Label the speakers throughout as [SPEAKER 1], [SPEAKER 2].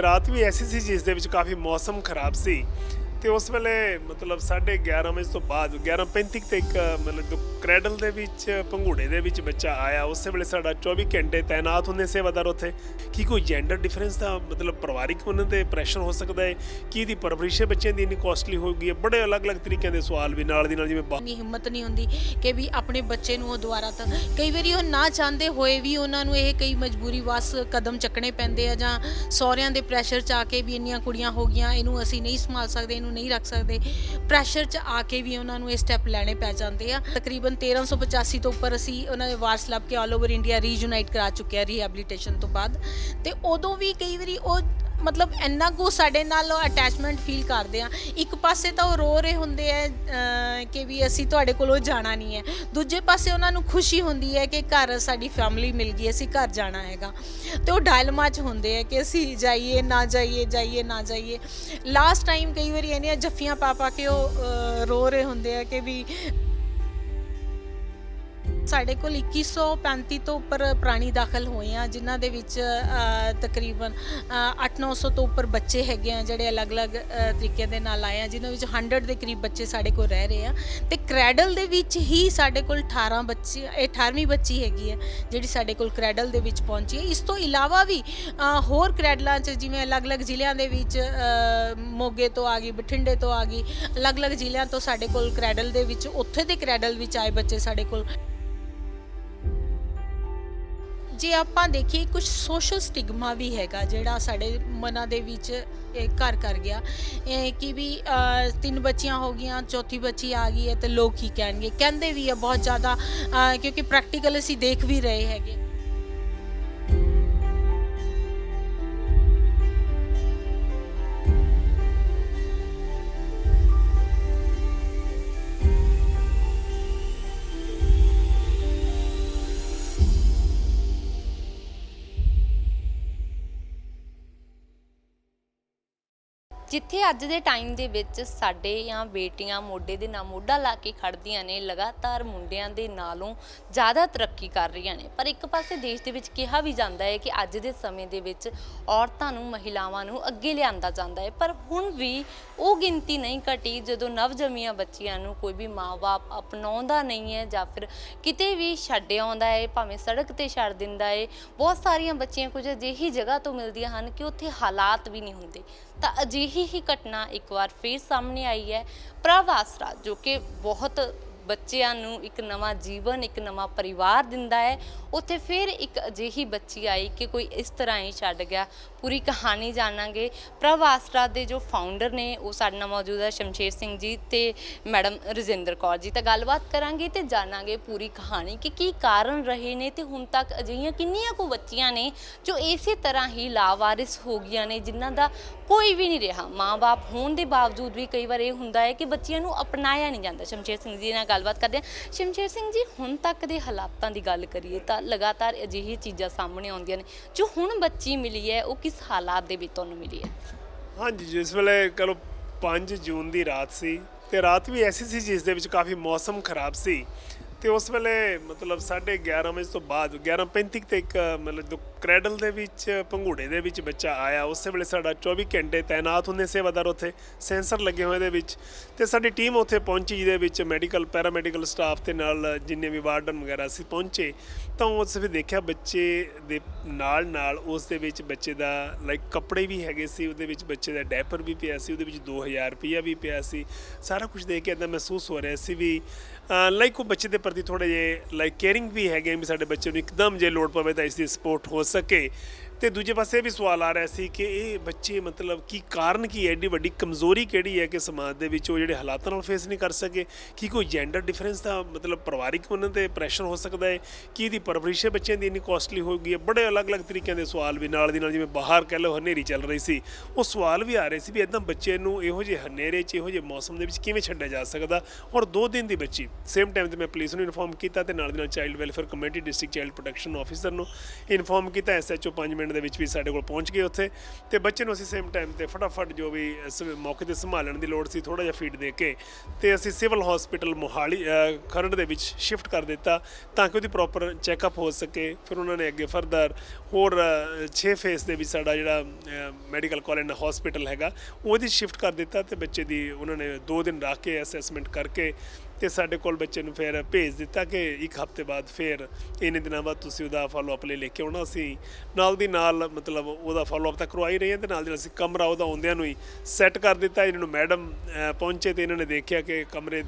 [SPEAKER 1] ਤੇ ਰਾਤ ਵੀ ਐਸੀ ਸੀ ਜਿਸ ਦੇ ਵਿੱਚ ਕਾਫੀ ਮੌਸਮ ਖਰਾਬ ਸੀ। ਤੇ ਉਸ ਵੇਲੇ ਮਤਲਬ 11:30 ਵਜੇ ਤੋਂ ਬਾਅਦ 11:35 ਤੇ ਇੱਕ, ਮਤਲਬ ਜੋ ਕ੍ਰੈਡਲ ਦੇ ਵਿੱਚ, ਪੰਘੂੜੇ ਦੇ ਵਿੱਚ ਬੱਚਾ ਆਇਆ। ਉਸੇ ਵੇਲੇ ਸਾਡਾ 24 ਘੰਟੇ ਤਾਇਨਾਤ ਹੁੰਦੇ ਸੇਵਾਦਾਰ ਉੱਥੇ। ਕੀ ਕੋਈ ਜੈਂਡਰ ਡਿਫਰੈਂਸ ਦਾ ਮਤਲਬ ਪਰਿਵਾਰਿਕ ਉਹਨਾਂ ਤੇ ਪ੍ਰੈਸ਼ਰ ਹੋ ਸਕਦਾ ਹੈ? ਕੀ ਇਹਦੀ ਪਰਵਰਿਸ਼ ਬੱਚਿਆਂ ਦੀ ਇੰਨੀ ਕਾਸਟਲੀ ਹੋ ਗਈ ਹੈ ਬੜੇ ਅਲੱਗ-ਅਲੱਗ ਤਰੀਕਿਆਂ ਦੇ ਸਵਾਲ ਵੀ ਨਾਲ ਦੀ ਨਾਲ ਜਿਵੇਂ ਬਾ-
[SPEAKER 2] ਹਿੰਮਤ ਨਹੀਂ ਹੁੰਦੀ ਕਿ ਵੀ ਆਪਣੇ ਬੱਚੇ ਨੂੰ ਉਹ ਦੁਬਾਰਾ ਤਾਂ ਕਈ ਵਾਰੀ ਉਹ ਨਾ ਚਾਹੁੰਦੇ ਹੋਏ ਵੀ ਉਹਨਾਂ ਨੂੰ ਇਹ ਕਈ ਮਜਬੂਰੀ ਵਸ ਕਦਮ ਚੱਕਣੇ ਪੈਂਦੇ ਆ ਜਾਂ ਸਹੁਰਿਆਂ ਦੇ ਪ੍ਰੈਸ਼ਰ 'ਚ ਆ ਕੇ ਵੀ ਇੰਨੀਆਂ ਕੁੜੀਆਂ ਹੋ ਗਈਆਂ, ਇਹਨੂੰ ਅਸੀਂ ਨਹੀਂ ਸੰਭਾਲ ਸਕਦੇ, ਇਹਨੂੰ ਨਹੀਂ ਰੱਖ ਸਕਦੇ। ਪ੍ਰੈਸ਼ਰ 'ਚ ਆ ਕੇ ਵੀ ਉਹਨਾਂ ਨੂੰ ਇਹ ਸਟੈਪ ਲੈਣੇ ਪੈ ਜਾਂਦੇ ਆ। ਤਕਰੀਬਨ 1385 ਤੋਂ ਉੱਪਰ ਅਸੀਂ ਉਹਨਾਂ ਦੇ ਵਾਰਸ ਲੱਭ ਕੇ ਆਲ ਓਵਰ ਇੰਡੀਆ ਰੀਯੂਨਾਈਟ ਕਰਾ ਚੁੱਕਿਆ ਆ ਰੀਹੈਬਿਲਿਟੇਸ਼ਨ ਤੋਂ ਬਾਅਦ। ਤੇ ਉਦੋਂ ਵੀ ਕਈ ਵਾਰੀ ਉਹ ਮਤਲਬ ਇੰਨਾ ਕੁ ਸਾਡੇ ਨਾਲ ਅਟੈਚਮੈਂਟ ਫੀਲ ਕਰਦੇ ਆ। ਇੱਕ ਪਾਸੇ ਤਾਂ ਉਹ ਰੋ ਰਹੇ ਹੁੰਦੇ ਆ ਕਿ ਵੀ ਅਸੀਂ ਤੁਹਾਡੇ ਕੋਲੋਂ ਜਾਣਾ ਨਹੀਂ ਹੈ। ਦੂਜੇ ਪਾਸੇ ਉਹਨਾਂ ਨੂੰ ਖੁਸ਼ੀ ਹੁੰਦੀ ਹੈ ਕਿ ਘਰ ਸਾਡੀ ਫੈਮਿਲੀ ਮਿਲ ਗਈ, ਅਸੀਂ ਘਰ ਜਾਣਾ ਹੈਗਾ। ਤੇ ਉਹ ਡਾਇਲਮਾ 'ਚ ਹੁੰਦੇ ਆ ਕਿ ਅਸੀਂ ਜਾਈਏ, ਨਾ ਜਾਈਏ ਜਾਈਏ, ਨਾ ਜਾਈਏ। ਲਾਸਟ ਟਾਈਮ ਕਈ ਵਾਰੀ ਇਹਨੀਆਂ ਜੱਫੀਆਂ ਪਾ ਪਾ ਕੇ ਉਹ ਰੋ ਰਹੇ ਹੁੰਦੇ ਆ ਕਿ ਵੀ ਸਾਡੇ ਕੋਲ 2135 ਤੋਂ ਉੱਪਰ ਪ੍ਰਾਣੀ ਦਾਖਲ ਹੋਏ ਆ ਜਿਨ੍ਹਾਂ ਦੇ ਵਿੱਚ ਅ, ਤਕਰੀਬਨ 8-900 ਤੋਂ ਉੱਪਰ ਬੱਚੇ ਹੈਗੇ ਆ ਜਿਹੜੇ ਅਲੱਗ-ਅਲੱਗ ਤਰੀਕੇ ਦੇ ਨਾਲ ਆਏ ਆ ਜਿਨ੍ਹਾਂ ਵਿੱਚ 100 ਦੇ ਕਰੀਬ ਬੱਚੇ ਸਾਡੇ ਕੋਲ ਰਹਿ ਰਹੇ ਆ। ਤੇ ਕ੍ਰੈਡਲ ਦੇ ਵਿੱਚ ਹੀ ਸਾਡੇ ਕੋਲ 18 ਬੱਚੇ ਇਹ 18ਵੀਂ ਬੱਚੀ ਹੈਗੀ ਹੈ ਜਿਹੜੀ ਸਾਡੇ ਕੋਲ ਕ੍ਰੈਡਲ ਦੇ ਵਿੱਚ ਪਹੁੰਚੀ ਹੈ। ਇਸ ਤੋਂ ਇਲਾਵਾ ਵੀ ਹੋਰ ਕ੍ਰੈਡਲਾਂ 'ਚ ਜਿਵੇਂ ਅਲੱਗ-ਅਲੱਗ ਜ਼ਿਲ੍ਹਿਆਂ ਦੇ ਵਿੱਚ ਮੋਗੇ ਤੋਂ ਆ ਗਈ ਬਠਿੰਡੇ ਤੋਂ ਆ ਗਈ ਅਲੱਗ-ਅਲੱਗ ਜ਼ਿਲ੍ਹਿਆਂ ਤੋਂ ਸਾਡੇ ਕੋਲ ਕ੍ਰੈਡਲ ਦੇ ਵਿੱਚ ਉੱਥੇ ਦੇ ਕ੍ਰੈਡਲ ਵਿੱਚ ਆਏ ਬੱਚੇ ਸਾਡੇ ਕੋਲ। ਜੇ ਆਪਾਂ ਦੇਖੀਏ ਕੁਝ ਸੋਸ਼ਲ ਸਟਿਗਮਾ ਵੀ ਹੈਗਾ ਜਿਹੜਾ ਸਾਡੇ ਮਨਾਂ ਦੇ ਵਿੱਚ, ਇਹ ਘਰ ਕਰ ਗਿਆ। ਕਿ ਵੀ ਤਿੰਨ ਬੱਚੀਆਂ ਹੋ ਗਈਆਂ, ਚੌਥੀ ਬੱਚੀ ਆ ਗਈ ਹੈ ਤੇ ਲੋਕ ਕੀ ਕਹਿਣਗੇ? ਕਹਿੰਦੇ ਵੀ ਆ ਬਹੁਤ ਜ਼ਿਆਦਾ ਕਿਉਂਕਿ ਪ੍ਰੈਕਟੀਕਲ ਅਸੀਂ ਦੇਖ ਵੀ ਰਹੇ ਹੈਗੇ।
[SPEAKER 3] ਜਿੱਥੇ ਅੱਜ ਦੇ ਟਾਈਮ ਦੇ ਵਿੱਚ ਸਾਡੇ ਜਾਂ ਬੇਟੀਆਂ ਮੋਢੇ ਦੇ ਨਾਲ ਮੋਢਾ ਲਾ ਕੇ ਖੜਦੀਆਂ ਨੇ, ਲਗਾਤਾਰ ਮੁੰਡਿਆਂ ਦੇ ਨਾਲੋਂ ਜ਼ਿਆਦਾ ਤਰੱਕੀ ਕਰ ਰਹੀਆਂ ਨੇ। ਪਰ ਇੱਕ ਪਾਸੇ ਦੇਸ਼ ਦੇ ਵਿੱਚ ਕਿਹਾ ਵੀ ਜਾਂਦਾ ਹੈ ਕਿ ਅੱਜ ਦੇ ਸਮੇਂ ਦੇ ਵਿੱਚ ਔਰਤਾਂ ਨੂੰ, ਮਹਿਲਾਵਾਂ ਨੂੰ ਅੱਗੇ ਲਿਆਂਦਾ ਜਾਂਦਾ ਹੈ। ਪਰ ਹੁਣ ਵੀ ਉਹ ਗਿਣਤੀ ਨਹੀਂ ਘਟੀ ਜਦੋਂ ਨਵਜੰਮੀਆਂ ਬੱਚੀਆਂ ਨੂੰ ਕੋਈ ਵੀ ਮਾਂ-ਬਾਪ ਅਪਣਾਉਂਦਾ ਨਹੀਂ ਹੈ ਜਾਂ ਫਿਰ ਕਿਤੇ ਵੀ ਛੱਡ ਆਉਂਦਾ ਹੈ, ਭਾਵੇਂ ਸੜਕ ਤੇ ਛੱਡ ਦਿੰਦਾ ਹੈ। ਬਹੁਤ ਸਾਰੀਆਂ ਬੱਚੀਆਂ ਕੁਝ ਅਜਿਹੀ ਜਗ੍ਹਾ ਤੋਂ ਮਿਲਦੀਆਂ ਹਨ ਕਿ ਉੱਥੇ ਹਾਲਾਤ ਵੀ ਨਹੀਂ ਹੁੰਦੇ। ਤਾਂ ਅਜਿਹੀ ਹੀ ਘਟਨਾ ਇੱਕ ਵਾਰ ਫੇਰ ਸਾਹਮਣੇ ਆਈ ਹੈ। ਪ੍ਰਭ ਜੋ ਕਿ ਬਹੁਤ ਬੱਚਿਆਂ ਨੂੰ ਇੱਕ ਨਵਾਂ ਜੀਵਨ, ਇੱਕ ਨਵਾਂ ਪਰਿਵਾਰ ਦਿੰਦਾ ਹੈ, ਉੱਥੇ ਫਿਰ ਇੱਕ ਅਜਿਹੀ ਬੱਚੀ ਆਈ ਕਿ ਕੋਈ ਇਸ ਤਰ੍ਹਾਂ ਹੀ ਛੱਡ ਗਿਆ। ਪੂਰੀ ਕਹਾਣੀ ਜਾਣਾਂਗੇ। ਪ੍ਰਭ ਆਸਰਾ ਦੇ ਜੋ ਫਾਊਂਡਰ ਨੇ, ਉਹ ਸਾਡੇ ਨਾਲ ਮੌਜੂਦ ਹੈ ਸ਼ਮਸ਼ੇਰ ਸਿੰਘ ਜੀ ਤੇ ਮੈਡਮ ਰਜਿੰਦਰ ਕੌਰ ਜੀ। ਤਾਂ ਗੱਲਬਾਤ ਕਰਾਂਗੇ ਤੇ ਜਾਣਾਂਗੇ ਪੂਰੀ ਕਹਾਣੀ ਕਿ ਕੀ ਕਾਰਨ ਰਹੇ ਨੇ ਤੇ ਹੁਣ ਤੱਕ ਅਜਿਹੀਆਂ ਕਿੰਨੀਆਂ ਕੁ ਬੱਚੀਆਂ ਨੇ ਜੋ ਇਸੇ ਤਰ੍ਹਾਂ ਹੀ ਲਾਵਾਰਿਸ ਹੋ ਗਈਆਂ ਨੇ, ਜਿਨ੍ਹਾਂ ਦਾ ਕੋਈ ਵੀ ਨਹੀਂ ਰਿਹਾ। ਮਾਂ-ਬਾਪ ਹੋਣ ਦੇ ਬਾਵਜੂਦ ਵੀ ਕਈ ਵਾਰ ਇਹ ਹੁੰਦਾ ਹੈ ਕਿ ਬੱਚਿਆਂ ਨੂੰ ਅਪਣਾਇਆ ਨਹੀਂ ਜਾਂਦਾ। ਸ਼ਮਸ਼ੇਰ ਸਿੰਘ ਜੀ ਨਾਲ ਗੱਲਬਾਤ ਕਰਦੇ ਹਾਂ। ਸ਼ਮਸ਼ੇਰ ਸਿੰਘ ਜੀ, ਹੁਣ ਤੱਕ ਦੇ ਹਾਲਾਤਾਂ ਦੀ ਗੱਲ ਕਰੀਏ ਤਾਂ ਲਗਾਤਾਰ ਅਜਿਹੀ ਚੀਜ਼ਾਂ ਸਾਹਮਣੇ ਆਉਂਦੀਆਂ ਨੇ। ਜੋ ਹੁਣ ਬੱਚੀ ਮਿਲੀ ਹੈ, ਉਹ ਕਿਸ ਹਾਲਾਤ ਦੇ ਵਿੱਚ ਤੁਹਾਨੂੰ ਮਿਲੀ ਹੈ?
[SPEAKER 1] ਹਾਂਜੀ, ਜਿਸ ਵੇਲੇ ਕਹੋ 5 ਜੂਨ ਦੀ ਰਾਤ ਸੀ ਤੇ ਰਾਤ ਵੀ ਐਸੀ ਸੀ ਜਿਸ ਦੇ ਵਿੱਚ ਕਾਫੀ ਮੌਸਮ ਖਰਾਬ ਸੀ। ਤੇ ਉਸ ਵੇਲੇ ਮਤਲਬ 11:30 ਵਜੇ ਤੋਂ ਬਾਅਦ 11:35 ਤੇ ਇੱਕ, ਮਤਲਬ ਜੋ ਕ੍ਰੈਡਲ ਦੇ ਵਿੱਚ, ਪੰਘੂੜੇ ਦੇ ਵਿੱਚ ਬੱਚਾ ਆਇਆ। ਉਸੇ ਵੇਲੇ ਸਾਡਾ 24 ਘੰਟੇ ਤਾਇਨਾਤ ਹੁੰਦੇ ਸੇਵਾਦਾਰ ਉੱਥੇ, ਸੈਂਸਰ ਲੱਗੇ ਹੋਏ ਦੇ ਵਿੱਚ। ਤੇ ਸਾਡੀ ਟੀਮ ਉੱਥੇ ਪਹੁੰਚੀ, ਜਿਹਦੇ ਵਿੱਚ ਮੈਡੀਕਲ, ਪੈਰਾਮੈਡੀਕਲ ਸਟਾਫ ਤੇ ਨਾਲ ਜਿੰਨੇ ਵੀ ਵਾਰਡਨ ਵਗੈਰਾ ਸੀ ਪਹੁੰਚੇ, ਤਾਂ ਉਸ ਵੀ ਦੇਖਿਆ ਬੱਚੇ ਦੇ ਨਾਲ ਨਾਲ ਉਸ ਦੇ ਵਿੱਚ ਬੱਚੇ ਦਾ ਲਾਈਕ ਕੱਪੜੇ ਵੀ ਹੈਗੇ ਸੀ, ਉਹਦੇ ਵਿੱਚ ਬੱਚੇ ਦਾ ਡੈਪਰ ਵੀ ਪਿਆ ਸੀ, ਉਹਦੇ ਵਿੱਚ 2000 ਰੁਪਈਆ ਵੀ ਪਿਆ ਸੀ। ਸਾਰਾ ਕੁਝ ਦੇਖ ਕੇ ਇਦਾਂ ਮਹਿਸੂਸ ਹੋ ਰਿਹਾ ਸੀ ਵੀ ਲਾਈਕ ਉਹ ਬੱਚੇ ਦੇ ਪ੍ਰਤੀ ਥੋੜੇ ਜੇ ਲਾਈਕ ਕੇਅਰਿੰਗ ਵੀ ਹੈਗੇ ਵੀ ਸਾਡੇ ਬੱਚੇ ਨੂੰ ਇੱਕਦਮ ਜੇ ਲੋੜ ਪਵੇ ਤਾਂ ਇਸ ਦੀ ਸਪੋਰਟ ਹੋ ਸਕੇ। ਤੇ ਦੂਜੇ ਪਾਸੇ ਇਹ ਵੀ ਸਵਾਲ ਆ ਰਿਹਾ ਸੀ ਕਿ ਇਹ ਬੱਚੇ ਮਤਲਬ ਕੀ ਕਾਰਨ ਕੀ ਹੈ? ਏਡੀ ਵੱਡੀ ਕਮਜ਼ੋਰੀ ਕਿਹੜੀ ਹੈ ਕਿ ਸਮਾਜ ਦੇ ਵਿੱਚ ਉਹ ਜਿਹੜੇ ਹਾਲਾਤਾਂ ਨਾਲ ਫੇਸ ਨਹੀਂ ਕਰ ਸਕੇ? ਕੀ ਕੋਈ ਜੈਂਡਰ ਡਿਫਰੈਂਸ ਦਾ ਮਤਲਬ ਪਰਿਵਾਰਿਕ ਉਹਨਾਂ ਤੇ ਪ੍ਰੈਸ਼ਰ ਹੋ ਸਕਦਾ ਹੈ? ਕੀ ਇਹਦੀ ਪਰਵਰਿਸ਼ ਬੱਚਿਆਂ ਦੀ ਇੰਨੀ ਕਾਸਟਲੀ ਹੋ ਗਈ ਹੈ ਬੜੇ ਅਲੱਗ-ਅਲੱਗ ਤਰੀਕਿਆਂ ਦੇ ਸਵਾਲ ਵੀ ਨਾਲ ਦੀ ਨਾਲ ਜਿਵੇਂ ਬਾਹਰ ਕਹਿ ਲਓ ਹਨੇਰੀ ਚੱਲ ਰਹੀ ਸੀ। ਉਹ ਸਵਾਲ ਵੀ ਆ ਰਹੇ ਸੀ ਵੀ ਇਦਾਂ ਬੱਚੇ ਨੂੰ ਇਹੋ ਜਿਹੇ ਹਨੇਰੇ 'ਚ, ਇਹੋ ਜਿਹੇ ਮੌਸਮ ਦੇ ਵਿੱਚ ਕਿਵੇਂ ਛੱਡਿਆ ਜਾ ਸਕਦਾ? ਔਰ 2 ਦਿਨ ਦੀ ਬੱਚੀ ਸੇਮ ਟਾਈਮ ਤੇ ਮੈਂ ਪੁਲਿਸ ਨੂੰ ਇਨਫੋਰਮ ਕੀਤਾ ਤੇ ਨਾਲ ਦੀ ਨਾਲ child welfare committee district child protection officer ਨੂੰ ਇਨਫੋਰਮ ਕੀਤਾ ਐਸਐਚਓ 5 ਮਿੰਟ ਸੈਕਿੰਡ ਦੇ ਵਿੱਚ ਵੀ ਸਾਡੇ ਕੋਲ ਪਹੁੰਚ ਗਏ ਉੱਥੇ। ਤੇ ਬੱਚੇ ਨੂੰ ਅਸੀਂ ਸੇਮ ਟਾਈਮ ਤੇ ਫਟਾਫਟ ਜੋ ਵੀ ਇਸ ਮੌਕੇ ਤੇ ਸੰਭਾਲਣ ਦੀ ਲੋੜ ਸੀ ਥੋੜਾ ਜਿਹਾ ਫੀਡ ਦੇ ਕੇ ਤੇ ਅਸੀਂ ਸਿਵਲ ਹਸਪੀਟਲ ਮੋਹਾਲੀ ਖਰੜ ਦੇ ਵਿੱਚ ਸ਼ਿਫਟ ਕਰ ਦਿੱਤਾ ਤਾਂ ਕਿ ਉਹਦੀ ਪ੍ਰੋਪਰ ਚੈੱਕਅਪ ਹੋ ਸਕੇ। ਫਿਰ ਉਹਨਾਂ ਨੇ ਅੱਗੇ ਫਰਦਰ ਹੋਰ 6 ਫੇਸ ਦੇ ਵਿੱਚ ਸਾਡਾ ਜਿਹੜਾ ਮੈਡੀਕਲ ਕਾਲਜ ਹਸਪੀਟਲ ਹੈਗਾ, ਉਹਦੀ ਸ਼ਿਫਟ ਕਰ ਦਿੱਤਾ ਤੇ ਬੱਚੇ ਦੀ ਉਹਨਾਂ ਨੇ 2 ਦਿਨ ਰੱਖ ਕੇ ਅਸੈਸਮੈਂਟ ਕਰਕੇ ਤੇ ਸਾਡੇ ਕੋਲ ਬੱਚੇ ਨੂੰ ਫਿਰ ਭੇਜ ਦਿੱਤਾ ਕਿ ਇੱਕ ਹਫ਼ਤੇ ਬਾਅਦ ਫਿਰ ਇੰਨੇ ਦਿਨਾਂ ਬਾਅਦ ਤੁਸੀਂ ਉਹਦਾ ਫਾਲੋ ਅਪ ਲਈ ਲੈ ਕੇ ਆਉਣਾ ਅਸੀਂ ਨਾਲ ਦੀ ਨਾਲ ਮਤਲਬ ਉਹਦਾ ਫਾਲੋ ਅਪ ਤਾਂ ਕਰਵਾਈ ਰਹੇ ਹਾਂ ਤੇ ਨਾਲ ਦੀ ਅਸੀਂ ਕਮਰਾ ਉਹਦਾ ਆਉਂਦਿਆਂ ਨੂੰ ਹੀ ਸੈੱਟ ਕਰ ਦਿੱਤਾ। ਇਹਨਾਂ ਨੂੰ ਮੈਡਮ ਪਹੁੰਚੇ ਤੇ ਇਹਨਾਂ ਨੇ ਦੇਖਿਆ ਕਿ ਕਮਰੇ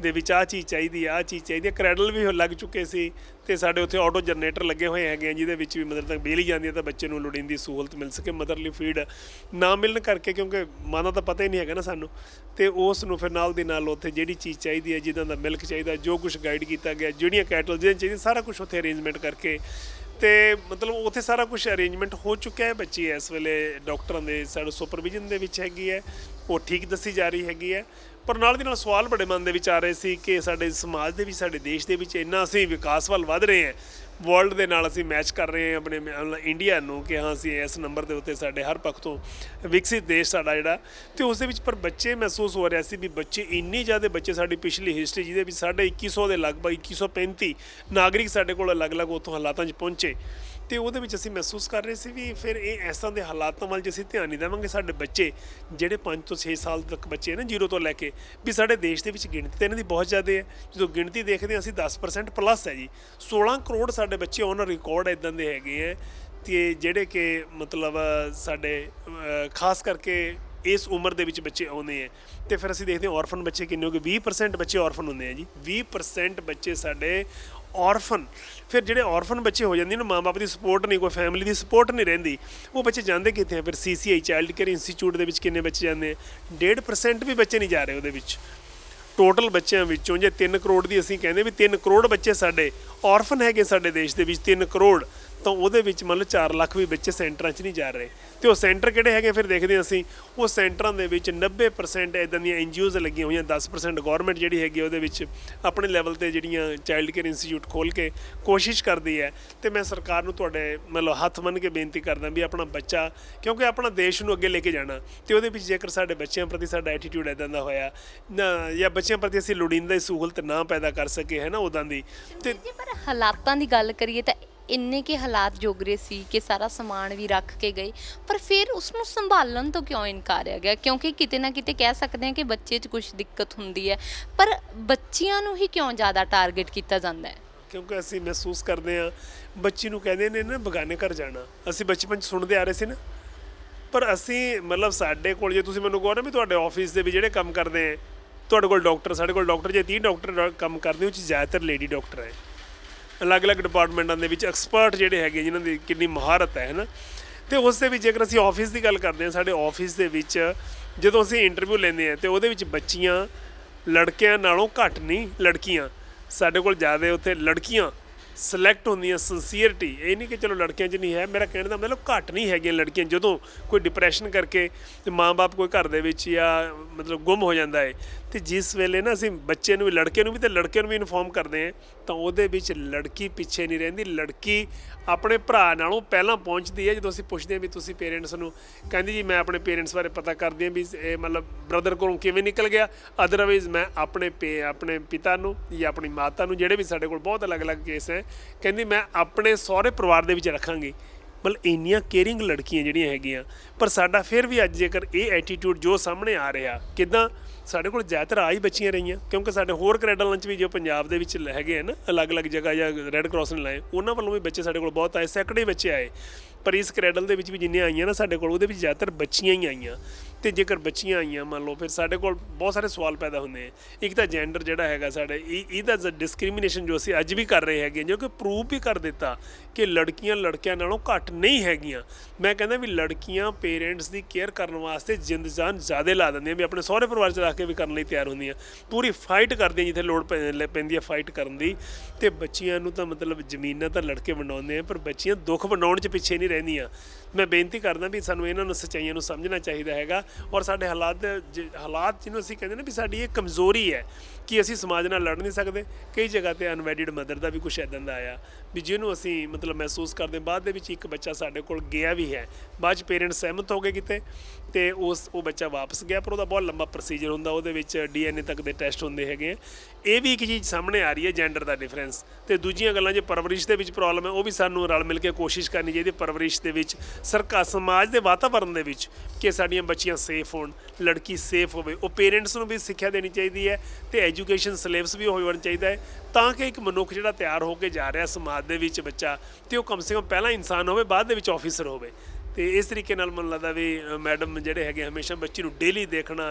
[SPEAKER 1] ਦੇ ਵਿੱਚ ਆ ਚੀਜ਼ ਚਾਹੀਦੀ ਆ, ਆਹ ਚੀਜ਼ ਚਾਹੀਦੀ ਹੈ ਕਰੈਡਲ ਵੀ ਲੱਗ ਚੁੱਕੇ ਸੀ। ਤੇ ਸਾਡੇ ਉੱਥੇ ਆਟੋ ਜਨਰੇਟਰ ਲੱਗੇ ਹੋਏ ਹੈਗੇ ਆ, ਜਿਹਦੇ ਵਿੱਚ ਵੀ ਮਦਰ ਤੱਕ ਬਿਜਲੀ ਜਾਂਦੀ ਹੈ ਤਾਂ ਬੱਚੇ ਨੂੰ ਲੋੜੀਂਦੀ ਸਹੂਲਤ ਮਿਲ ਸਕੇ ਮਦਰਲੀ ਫੀਡ ਨਾ ਮਿਲਣ ਕਰਕੇ ਕਿਉਂਕਿ ਮਾਂ ਦਾ ਤਾਂ ਪਤਾ ਹੀ ਨਹੀਂ ਹੈਗਾ ਨਾ ਸਾਨੂੰ। ਤੇ ਉਸ ਨੂੰ ਫਿਰ ਨਾਲ ਦੀ ਨਾਲ ਉੱਥੇ ਜਿਹੜੀ ਚੀਜ਼ ਚਾਹੀਦੀ ਹੈ ਜਿੱਦਾਂ ਦਾ ਮਿਲਕ ਚਾਹੀਦਾ, ਜੋ ਕੁਝ ਗਾਈਡ ਕੀਤਾ ਗਿਆ, ਜਿਹੜੀਆਂ ਕੈਟਲ ਜਿਹੜੀਆਂ ਚਾਹੀਦੀਆਂ ਸਾਰਾ ਕੁਝ ਉੱਥੇ ਅਰੇਂਜਮੈਂਟ ਕਰਕੇ ਤੇ ਮਤਲਬ ਉੱਥੇ ਸਾਰਾ ਕੁਝ ਅਰੇਂਜਮੈਂਟ ਹੋ ਚੁੱਕਿਆ ਹੈ ਬੱਚੀ ਇਸ ਵੇਲੇ ਡਾਕਟਰਾਂ ਦੇ, ਸਾਡੇ ਸੁਪਰਵਿਜ਼ਨ ਦੇ ਵਿੱਚ ਹੈਗੀ ਹੈ। ਉਹ ਠੀਕ ਦੱਸੀ ਜਾ ਰਹੀ ਹੈਗੀ ਹੈ। ਪਰ ਨਾਲ ਦੀ ਨਾਲ ਸਵਾਲ ਬੜੇ ਮਨ ਦੇ ਵਿੱਚ ਆ ਰਹੇ ਸੀ ਕਿ ਸਾਡੇ ਸਮਾਜ ਦੇ ਵਿੱਚ, ਸਾਡੇ ਦੇਸ਼ ਦੇ ਵਿੱਚ ਇੰਨਾ ਅਸੀਂ ਵਿਕਾਸ ਵੱਲ ਵਧ ਰਹੇ ਹਾਂ। ਵਰਲਡ ਦੇ ਨਾਲ ਅਸੀਂ ਮੈਚ ਕਰ ਰਹੇ ਹਾਂ ਆਪਣੇ ਇੰਡੀਆ ਨੂੰ ਕਿ ਹਾਂ, ਅਸੀਂ ਇਸ ਨੰਬਰ ਦੇ ਉੱਤੇ ਸਾਡੇ ਹਰ ਪੱਖ ਤੋਂ ਵਿਕਸਿਤ ਦੇਸ਼ ਸਾਡਾ ਜਿਹੜਾ। ਤੇ ਉਸ ਦੇ ਵਿੱਚ ਪਰ ਬੱਚੇ ਮਹਿਸੂਸ ਹੋ ਰਿਹਾ ਸੀ ਵੀ ਬੱਚੇ ਇੰਨੇ ਜ਼ਿਆਦਾ ਬੱਚੇ ਸਾਡੀ ਪਿਛਲੀ ਹਿਸਟਰੀ ਜਿਹਦੇ ਵਿੱਚ ਸਾਡੇ 2100 ਦੇ ਲਗਭਗ 2135 ਨਾਗਰਿਕ ਸਾਡੇ ਕੋਲ ਅਲੱਗ-ਅਲੱਗ ਉੱਥੋਂ ਹਾਲਾਤਾਂ 'ਚ ਪਹੁੰਚੇ। ਤੇ ਉਹਦੇ ਵਿੱਚ ਅਸੀਂ ਮਹਿਸੂਸ ਕਰ ਰਹੇ ਸੀ ਵੀ ਫਿਰ ਇਹ ਐਸਾਂ ਦੇ ਹਾਲਾਤਾਂ ਵੱਲ ਜੇ ਅਸੀਂ ਧਿਆਨ ਨਹੀਂ ਦੇਵਾਂਗੇ, ਸਾਡੇ ਬੱਚੇ ਜਿਹੜੇ 5 ਤੋਂ 6 ਸਾਲ ਤੱਕ ਬੱਚੇ ਨੇ, ਜ਼ੀਰੋ ਤੋਂ ਲੈ ਕੇ, ਵੀ ਸਾਡੇ ਦੇਸ਼ ਦੇ ਵਿੱਚ ਗਿਣਤੀ ਤਾਂ ਇਹਨਾਂ ਦੀ ਬਹੁਤ ਜ਼ਿਆਦਾ ਹੈ। ਜਦੋਂ ਗਿਣਤੀ ਦੇਖਦੇ ਹਾਂ, ਅਸੀਂ 10% ਪਲੱਸ ਹੈ ਜੀ। 16 ਕਰੋੜ ਸਾਡੇ ਬੱਚੇ ਔਨ ਰਿਕਾਰਡ ਇਦਾਂ ਦੇ ਹੈਗੇ ਹੈ ਤੇ ਜਿਹੜੇ ਕਿ ਮਤਲਬ ਸਾਡੇ ਖਾਸ ਕਰਕੇ ਇਸ ਉਮਰ ਦੇ ਵਿੱਚ ਬੱਚੇ ਆਉਂਦੇ ਆ। ਤੇ ਫਿਰ ਅਸੀਂ ਦੇਖਦੇ ਹਾਂ ਔਰਫਨ ਬੱਚੇ ਕਿੰਨੇ ਹੋ ਗਏ? 20% ਬੱਚੇ ਔਰਫਨ ਹੁੰਦੇ ਆ ਜੀ। 20% ਬੱਚੇ ਸਾਡੇ ਔਰਫਨ ਫਿਰ ਜਿਹੜੇ ਔਰਫਨ ਬੱਚੇ ਹੋ ਜਾਂਦੇ ਨੇ ਮਾਂ-ਬਾਪ ਦੀ ਸਪੋਰਟ ਨਹੀਂ, ਕੋਈ ਫੈਮਿਲੀ ਦੀ ਸਪੋਰਟ ਨਹੀਂ ਰਹਿੰਦੀ। ਉਹ ਬੱਚੇ ਜਾਂਦੇ ਕਿੱਥੇ ਆ? ਫਿਰ ਸੀਸੀਆਈ ਚਾਈਲਡ ਕੇਅਰ ਇੰਸਟੀਚਿਊਟ ਦੇ ਵਿੱਚ ਕਿੰਨੇ ਬੱਚੇ ਜਾਂਦੇ ਆ? 1.5% ਵੀ ਬੱਚੇ ਨਹੀਂ ਜਾ ਰਹੇ ਉਹਦੇ ਵਿੱਚ। ਟੋਟਲ ਬੱਚਿਆਂ ਵਿੱਚੋਂ ਜੇ 3 ਕਰੋੜ ਦੀ ਅਸੀਂ ਕਹਿੰਦੇ ਵੀ 3 ਕਰੋੜ ਬੱਚੇ ਸਾਡੇ ਔਰਫਨ ਹੈਗੇ ਸਾਡੇ ਦੇਸ਼ ਦੇ ਵਿੱਚ 3 ਕਰੋੜ। ਤਾਂ ਉਹਦੇ ਵਿੱਚ ਮੰਨ ਲਓ 4 ਲੱਖ ਵੀ ਬੱਚੇ ਸੈਂਟਰਾਂ 'ਚ ਨਹੀਂ ਜਾ ਰਹੇ। ਤੇ ਉਹ ਸੈਂਟਰ ਕਿਹੜੇ ਹੈਗੇ ਫਿਰ ਦੇਖਦੇ ਹਾਂ ਅਸੀਂ। ਉਹ ਸੈਂਟਰਾਂ ਦੇ ਵਿੱਚ 90% ਇਦਾਂ ਦੀਆਂ ਐਨਜੀਓਜ਼ ਲੱਗੀਆਂ ਹੋਈਆਂ 10% ਗਵਰਨਮੈਂਟ ਜਿਹੜੀ ਹੈਗੀ ਆ ਉਹਦੇ ਵਿੱਚ ਆਪਣੇ ਲੈਵਲ ਤੇ ਜਿਹੜੀਆਂ ਚਾਈਲਡ ਕੇਅਰ ਇੰਸਟੀਚਿਊਟ ਖੋਲ ਕੇ ਕੋਸ਼ਿਸ਼ ਕਰਦੀ ਹੈ। ਤੇ ਮੈਂ ਸਰਕਾਰ ਨੂੰ ਤੁਹਾਡੇ ਮਤਲਬ ਹੱਥ ਮੰਨ ਕੇ ਬੇਨਤੀ ਕਰਦਾ ਵੀ ਆਪਣਾ ਬੱਚਾ, ਕਿਉਂਕਿ ਆਪਣਾ ਦੇਸ਼ ਨੂੰ ਅੱਗੇ ਲੈ ਕੇ ਜਾਣਾ। ਤੇ ਉਹਦੇ ਵਿੱਚ ਜੇਕਰ ਸਾਡੇ ਬੱਚਿਆਂ ਪ੍ਰਤੀ ਸਾਡਾ ਐਟੀਟਿਊਡ ਇਦਾਂ ਦਾ ਹੋਇਆ, ਨਾ, ਜਾਂ ਬੱਚਿਆਂ ਪ੍ਰਤੀ ਅਸੀਂ ਲੋੜੀਂਦਾ ਸਹੂਲਤ ਨਾ ਪੈਦਾ ਕਰ ਸਕੇ ਹੈ ਨਾ ਉਦਾਂ ਦੀ। ਤੇ
[SPEAKER 3] ਜੇ, ਪਰ ਹਾਲਾਤਾਂ ਦੀ ਗੱਲ ਕਰੀਏ ਤਾਂ ਇੰਨੇ ਕੇ ਹਾਲਾਤ ਜੋਗਰੇ ਸੀ ਕਿ ਸਾਰਾ ਸਮਾਨ ਵੀ ਰੱਖ ਕੇ ਗਏ। ਪਰ ਫਿਰ ਉਸ ਨੂੰ ਸੰਭਾਲਣ ਤੋਂ ਕਿਉਂ ਇਨਕਾਰਿਆ ਗਿਆ? ਕਿਉਂਕਿ ਕਿਤੇ ਨਾ ਕਿਤੇ ਕਹਿ ਸਕਦੇ ਹਾਂ ਕਿ ਬੱਚੇ 'ਚ ਕੁਝ ਦਿੱਕਤ ਹੁੰਦੀ ਹੈ। ਪਰ ਬੱਚਿਆਂ ਨੂੰ ਹੀ ਕਿਉਂ ਜ਼ਿਆਦਾ ਟਾਰਗੇਟ ਕੀਤਾ ਜਾਂਦਾ ਹੈ?
[SPEAKER 1] ਕਿਉਂਕਿ ਅਸੀਂ ਮਹਿਸੂਸ ਕਰਦੇ ਹਾਂ, ਬੱਚੀ ਨੂੰ ਕਹਿੰਦੇ ਨੇ ਨਾ, ਬਗਾਨੇ ਘਰ ਜਾਣਾ। ਅਸੀਂ ਬਚਪਨ ਚ ਸੁਣਦੇ ਆ ਰਹੇ ਸੀ ਨਾ। ਪਰ ਅਸੀਂ ਮਤਲਬ ਸਾਡੇ ਕੋਲ ਜੇ ਤੁਸੀਂ ਮੈਨੂੰ ਕਹੋ ਨਾ ਵੀ ਤੁਹਾਡੇ ਆਫਿਸ ਦੇ ਵੀ ਜਿਹੜੇ ਕੰਮ ਕਰਦੇ ਆ ਤੁਹਾਡੇ ਕੋਲ ਡਾਕਟਰ ਸਾਡੇ ਕੋਲ ਡਾਕਟਰ ਜੇ 30 ਡਾਕਟਰ ਕੰਮ ਕਰਦੇ, ਉਹ ਚ ਜ਼ਿਆਦਾਤਰ ਲੇਡੀ ਡਾਕਟਰ ਹੈ। ਅਲੱਗ-ਅਲੱਗ ਡਿਪਾਰਟਮੈਂਟਾਂ ਦੇ ਵਿੱਚ ਐਕਸਪਰਟ ਜਿਹੜੇ ਹੈਗੇ ਜਿਨ੍ਹਾਂ ਦੀ ਕਿੰਨੀ ਮਹਾਰਤ ਹੈ, ਹਨਾ? ਤੇ ਉਸ ਦੇ ਵਿੱਚ ਜੇਕਰ ਅਸੀਂ ਆਫਿਸ ਦੀ ਗੱਲ ਕਰਦੇ ਹਾਂ, ਸਾਡੇ ਆਫਿਸ ਦੇ ਵਿੱਚ ਜਦੋਂ ਅਸੀਂ ਇੰਟਰਵਿਊ ਲੈਂਦੇ ਹਾਂ, ਤੇ ਉਹਦੇ ਵਿੱਚ ਬੱਚੀਆਂ ਲੜਕਿਆਂ ਨਾਲੋਂ ਘੱਟ ਨਹੀਂ, ਲੜਕੀਆਂ। ਸਾਡੇ ਕੋਲ ਜ਼ਿਆਦਾ ਉੱਥੇ ਲੜਕੀਆਂ ਸਿਲੈਕਟ ਹੁੰਦੀਆਂ ਸਿੰਸੀਅਰਟੀ ਇਹ ਨਹੀਂ ਕਿ ਚਲੋ ਲੜਕੀਆਂ 'ਚ ਨਹੀਂ ਹੈ, ਮੇਰਾ ਕਹਿਣ ਦਾ ਮਤਲਬ ਘੱਟ ਨਹੀਂ ਹੈਗੀਆਂ ਲੜਕੀਆਂ, ਜਦੋਂ ਕੋਈ ਡਿਪਰੈਸ਼ਨ ਕਰਕੇ ਤੇ ਮਾਂ-ਬਾਪ ਕੋਈ ਘਰ ਦੇ ਵਿੱਚ ਜਾਂ ਮਤਲਬ ਗੁੰਮ ਹੋ ਜਾਂਦਾ ਹੈ ਤੇ ਜਿਸ ਵੇਲੇ ਨਾ ਅਸੀਂ ਬੱਚੇ ਨੂੰ ਵੀ, ਲੜਕੇ ਨੂੰ ਵੀ ਤੇ ਲੜਕੇ ਨੂੰ ਵੀ ਇਨਫੋਰਮ ਕਰਦੇ ਹਾਂ, ਤਾਂ ਉਹਦੇ ਵਿੱਚ ਲੜਕੀ ਪਿੱਛੇ ਨਹੀਂ ਰਹਿੰਦੀ। ਲੜਕੀ ਆਪਣੇ ਭਰਾ ਨਾਲੋਂ ਪਹਿਲਾਂ ਪਹੁੰਚਦੀ ਹੈ ਜਦੋਂ ਅਸੀਂ ਪੁੱਛਦੇ ਹਾਂ ਵੀ ਤੁਸੀਂ ਪੇਰੈਂਟਸ ਨੂੰ, ਕਹਿੰਦੀ ਜੀ ਮੈਂ ਆਪਣੇ ਪੇਰੈਂਟਸ ਬਾਰੇ ਪਤਾ ਕਰਦੀ ਹਾਂ ਵੀ ਇਹ ਮਤਲਬ ਬ੍ਰਦਰ ਕੋਲੋਂ ਕਿਵੇਂ ਨਿਕਲ ਗਿਆ। ਅਦਰਵਾਈਜ਼ ਮੈਂ ਆਪਣੇ ਪੇ, ਆਪਣੇ ਪਿਤਾ ਨੂੰ ਜਾਂ ਆਪਣੀ ਮਾਤਾ ਨੂੰ, ਜਿਹੜੇ ਵੀ ਸਾਡੇ ਕੋਲ ਬਹੁਤ ਅਲੱਗ-ਅਲੱਗ ਕੇਸ ਹੈ, ਕਹਿੰਦੀ ਮੈਂ ਆਪਣੇ ਸਹੁਰੇ ਪਰਿਵਾਰ ਦੇ ਵਿੱਚ ਰੱਖਾਂਗੀ। ਮਤਲਬ ਇੰਨੀਆਂ ਕੇਅਰਿੰਗ ਲੜਕੀਆਂ ਜਿਹੜੀਆਂ ਹੈਗੀਆਂ। ਪਰ ਸਾਡਾ ਫਿਰ ਵੀ ਅੱਜ ਜੇਕਰ ਇਹ ਐਟੀਟਿਊਡ ਜੋ ਸਾਹਮਣੇ ਆ ਰਿਹਾ, ਕਿਦਾਂ ਸਾਡੇ ਕੋਲ ਜ਼ਿਆਦਾਤਰ ਆ ਹੀ ਬੱਚੀਆਂ ਰਹੀਆਂ, ਕਿਉਂਕਿ ਸਾਡੇ ਹੋਰ ਕੈਨੇਡਾ ਲੰਚ ਵੀ ਜੋ ਪੰਜਾਬ ਦੇ ਵਿੱਚ ਹੈਗੇ ਆ ਨਾ ਅਲੱਗ-ਅਲੱਗ ਜਗ੍ਹਾ ਜਾਂ ਰੈੱਡ ਕਰਾਸ ਨੇ ਲਾਏ, ਉਹਨਾਂ ਵੱਲੋਂ ਵੀ ਬੱਚੇ ਸਾਡੇ ਕੋਲ ਬਹੁਤ ਆਏ, ਸੈਂਕੜੇ ਬੱਚੇ ਆਏ। ਪਰ ਇਸ ਕ੍ਰੈਡਲ ਦੇ ਵਿੱਚ ਵੀ ਜਿੰਨੇ ਆਈਆਂ ਨਾ ਸਾਡੇ ਕੋਲ, ਉਹਦੇ ਵਿੱਚ ਜ਼ਿਆਦਾਤਰ ਬੱਚੀਆਂ ਹੀ ਆਈਆਂ। ਤੇ ਜੇਕਰ ਬੱਚੀਆਂ ਆਈਆਂ, ਮੰਨ ਲਓ, ਫਿਰ ਸਾਡੇ ਕੋਲ ਬਹੁਤ ਸਾਰੇ ਸਵਾਲ ਪੈਦਾ ਹੁੰਦੇ ਆ। ਇੱਕ ਤਾਂ ਜੈਂਡਰ ਜਿਹੜਾ ਹੈਗਾ ਸਾਡੇ, ਇਹ ਇਹਦਾ ਡਿਸਕ੍ਰਿਮੀਨੇਸ਼ਨ ਜੋ ਅਸੀਂ ਅੱਜ ਵੀ ਕਰ ਰਹੇ ਹੈਗੇ ਜੋ ਕਿ ਪ੍ਰੂਵ ਵੀ ਕਰ ਦਿੱਤਾ ਕਿ ਲੜਕੀਆਂ ਲੜਕਿਆਂ ਨਾਲੋਂ ਘੱਟ ਨਹੀਂ ਹੈਗੀਆਂ। ਮੈਂ ਕਹਿੰਦਾ ਵੀ ਲੜਕੀਆਂ ਪੇਰੈਂਟਸ ਦੀ ਕੇਅਰ ਕਰਨ ਵਾਸਤੇ ਜਿੰਦ ਜਾਨ ਜ਼ਿਆਦਾ ਲਾ ਦਿੰਦੀਆਂ, ਵੀ ਆਪਣੇ ਸਹੁਰੇ ਪਰਿਵਾਰ 'ਚ ਰੱਖ ਕੇ ਵੀ ਕਰਨ ਲਈ ਤਿਆਰ ਹੁੰਦੀਆਂ। ਪੂਰੀ ਫਾਈਟ ਕਰਦੀਆਂ ਜਿੱਥੇ ਲੋੜ ਪੈ- ਲੈ ਪੈਂਦੀ ਹੈ ਫਾਈਟ ਕਰਨ ਦੀ। ਤੇ ਬੱਚੀਆਂ ਨੂੰ ਤਾਂ ਮਤਲਬ ਜ਼ਮੀਨਾਂ ਤਾਂ ਲੜਕੇ ਵੰਡਾਉਂਦੇ ਆ, ਪਰ ਬੱਚੀਆਂ ਦੁੱਖ ਵੰਡਾਉਣ 'ਚ ਪਿੱਛੇ ਨਹੀਂ ਰਹਿੰਦੀਆਂ। ਮੈਂ ਬੇਨਤੀ ਕਰਦਾ ਵੀ ਸਾਨੂੰ ਇਹਨਾਂ ਨੂੰ ਸੱਚਾਈਆਂ ਨੂੰ ਸਮਝਣਾ ਚਾਹੀਦਾ ਹੈਗਾ। ਔਰ ਸਾਡੇ ਹਾਲਾਤ ਦੇ ਜ- ਹਾਲਾਤ ਜਿਹਨੂੰ ਅਸੀਂ ਕਹਿੰਦੇ ਨੇ ਵੀ ਸਾਡੀ ਇਹ ਕਮਜ਼ੋਰੀ ਹੈ ਕਿ ਅਸੀਂ ਸਮਾਜ ਨਾਲ ਲੜ ਨਹੀਂ ਸਕਦੇ। ਕਈ ਜਗ੍ਹਾ ਤੇ ਅਨਵੈਡਿਡ ਮਦਰ ਦਾ ਵੀ ਕੁਝ ਇਦਾਂ ਦਾ ਆਇਆ। ਵੀ ਜਿਹਨੂੰ ਅਸੀਂ ਮਤਲਬ ਮਹਿਸੂਸ ਕਰਦੇ ਬਾਅਦ ਦੇ ਵਿੱਚ ਇੱਕ ਬੱਚਾ ਸਾਡੇ ਕੋਲ ਗਿਆ ਵੀ ਹੈ। ਬਾਅਦ ਚ ਪੇਰੈਂਟਸ ਸਹਿਮਤ ਹੋ ਗਏ ਕਿਤੇ ਤੇ ਉਸ, ਉਹ ਬੱਚਾ ਵਾਪਸ ਗਿਆ, ਪਰ ਉਹਦਾ ਬਹੁਤ ਲੰਬਾ ਪ੍ਰੋਸੀਜਰ ਹੁੰਦਾ, ਉਹਦੇ ਵਿੱਚ ਡੀਐਨਏ ਤੱਕ ਦੇ ਟੈਸਟ ਹੁੰਦੇ ਹੈਗੇ ਆ। ਇਹ ਵੀ ਇੱਕ ਚੀਜ਼ ਸਾਹਮਣੇ ਆ ਰਹੀ ਹੈ ਜੈਂਡਰ ਦਾ ਡਿਫਰੈਂਸ ਤੇ ਦੂਜੀਆਂ ਗੱਲਾਂ, ਜੇ ਪਰਵਰਿਸ਼ ਦੇ ਵਿੱਚ ਪ੍ਰੋਬਲਮ ਹੈ, ਉਹ ਵੀ ਸਾਨੂੰ ਰਲ ਮਿਲ ਕੇ ਕੋਸ਼ਿਸ਼ ਕਰਨੀ ਚਾਹੀਦੀ ਪਰਵਰਿਸ਼ ਦੇ ਵਿੱਚ ਸਰਕਾਰ ਸਮਾਜ ਦੇ ਵਾਤਾਵਰਣ ਦੇ ਵਿੱਚ ਕਿ ਸਾਡੀਆਂ ਬੱਚੀਆਂ ਸੇਫ ਹੋਣ, ਲੜਕੀ ਸੇਫ ਹੋਵੇ। ਉਹ ਪੇਰੈਂਟਸ ਨੂੰ ਵੀ ਸਿੱਖਿਆ ਦੇਣੀ ਚਾਹੀਦੀ ਹੈ ਤੇ ਐਜੂਕੇਸ਼ਨ ਸਿਲੇਬਸ ਵੀ ਹੋਣਾ ਚਾਹੀਦਾ ਹੈ, ਤਾਂ ਕਿ ਇੱਕ ਮਨੁੱਖ ਜਿਹੜਾ ਤਿਆਰ ਹੋ ਕੇ ਜਾ ਰਿਹਾ ਸਮਾਜ ਦੇ ਵਿੱਚ ਬੱਚਾ, ਤੇ ਉਹ ਕਮ ਸੇ ਕਮ ਪਹਿਲਾਂ ਇਨਸਾਨ ਹੋਵੇ, ਬਾਅਦ ਦੇ ਵਿੱਚ ਆਫੀਸਰ ਹੋਵੇ। ਤੇ ਇਸ ਤਰੀਕੇ ਨਾਲ ਮੈਨੂੰ ਲੱਗਦਾ ਵੀ ਮੈਡਮ ਜਿਹੜੇ ਹੈਗੇ ਹਮੇਸ਼ਾ ਬੱਚੀ ਨੂੰ ਡੇਲੀ ਦੇਖਣਾ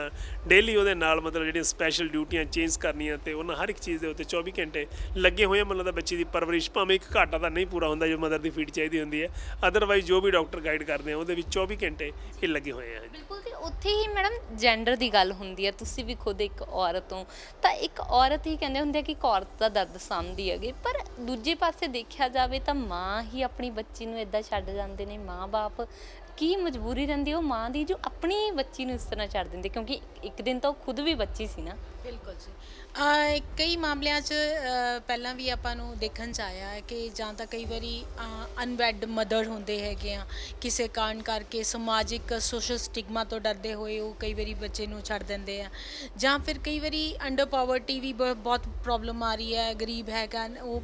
[SPEAKER 1] ਡੇਲੀ ਉਹਦੇ ਨਾਲ ਮਤਲਬ ਜਿਹੜੀਆਂ ਸਪੈਸ਼ਲ ਡਿਊਟੀਆਂ ਚੇਂਜ ਕਰਨੀਆਂ ਤੇ ਉਹਨਾਂ ਹਰ ਇੱਕ ਚੀਜ਼ ਦੇ ਉੱਤੇ 24 ਘੰਟੇ ਲੱਗੇ ਹੋਏ ਆ, ਮੈਨੂੰ ਲੱਗਦਾ ਬੱਚੀ ਦੀ ਪਰਵਰਿਸ਼ ਭਾਵੇਂ ਇੱਕ ਘਾਟਾ ਤਾਂ ਨਹੀਂ ਪੂਰਾ ਹੁੰਦਾ ਜੋ ਮਦਰ ਦੀ ਫੀਡ ਚਾਹੀਦੀ ਹੁੰਦੀ ਹੈ। ਅਦਰਵਾਈਜ਼ ਜੋ ਵੀ ਡਾਕਟਰ ਗਾਈਡ ਕਰਦੇ ਆ, ਉਹਦੇ ਵਿੱਚ 24 ਘੰਟੇ ਇਹ ਲੱਗੇ ਹੋਏ ਆ।
[SPEAKER 3] ਬਿਲਕੁਲ ਤੇ ਉੱਥੇ ਹੀ ਮੈਡਮ ਜੈਂਡਰ ਦੀ ਗੱਲ ਹੁੰਦੀ ਹੈ। ਤੁਸੀਂ ਵੀ ਖੁਦ ਇੱਕ ਔਰਤ ਹੋ, ਤਾਂ ਇੱਕ ਔਰਤ ਹੀ ਕਹਿੰਦੇ ਹੁੰਦੇ ਆ ਕਿ ਇੱਕ ਔਰਤ ਦਾ ਦਰਦ ਸਮਝਦੀ ਹੈਗੀ। ਪਰ ਦੂਜੇ ਪਾਸੇ ਦੇਖਿਆ ਜਾਵੇ ਤਾਂ ਮਾਂ ਹੀ ਆਪਣੀ ਬੱਚੀ ਨੂੰ ਇਦਾਂ ਛੱਡ ਜਾਂਦੇ ਨੇ, ਮਾਂ-ਬਾਪ ਕੀ ਮਜਬੂਰੀ ਰਹਿੰਦੀ ਉਹ ਮਾਂ ਦੀ ਜੋ ਆਪਣੀ ਬੱਚੀ ਨੂੰ ਇਸ ਤਰ੍ਹਾਂ ਛੱਡ ਦਿੰਦੇ ਕਿਉਂਕਿ ਇੱਕ ਦਿਨ ਤਾਂ ਉਹ ਖੁਦ ਵੀ ਬੱਚੀ ਸੀ ਨਾ।
[SPEAKER 2] ਬਿਲਕੁਲ ਜੀ। ਅਹ, ਕਈ ਮਾਮਲਿਆਂ 'ਚ, ਅਹ, ਪਹਿਲਾਂ ਵੀ ਆਪਾਂ ਨੂੰ ਦੇਖਣ 'ਚ ਆਇਆ ਹੈ ਕਿ ਜਾਂ ਤਾਂ ਕਈ ਵਾਰੀ ਅਨਵੈਡ ਮਦਰ ਹੁੰਦੇ ਹੈਗੇ ਆ। ਕਿਸੇ ਕਾਰਨ ਕਰਕੇ ਸਮਾਜਿਕ ਸੋਸ਼ਲ ਸਟਿਗਮਾ ਤੋਂ ਡਰਦੇ ਹੋਏ ਉਹ ਕਈ ਵਾਰੀ ਬੱਚੇ ਨੂੰ ਛੱਡ ਦਿੰਦੇ ਆ। ਜਾਂ ਫਿਰ ਕਈ ਵਾਰੀ ਅੰਡਰ ਪਾਵਰਟੀ ਵੀ ਬ- ਬਹੁਤ ਪ੍ਰੋਬਲਮ ਆ ਰਹੀ ਹੈ। ਗਰੀਬ ਹੈਗਾ, ਉਹ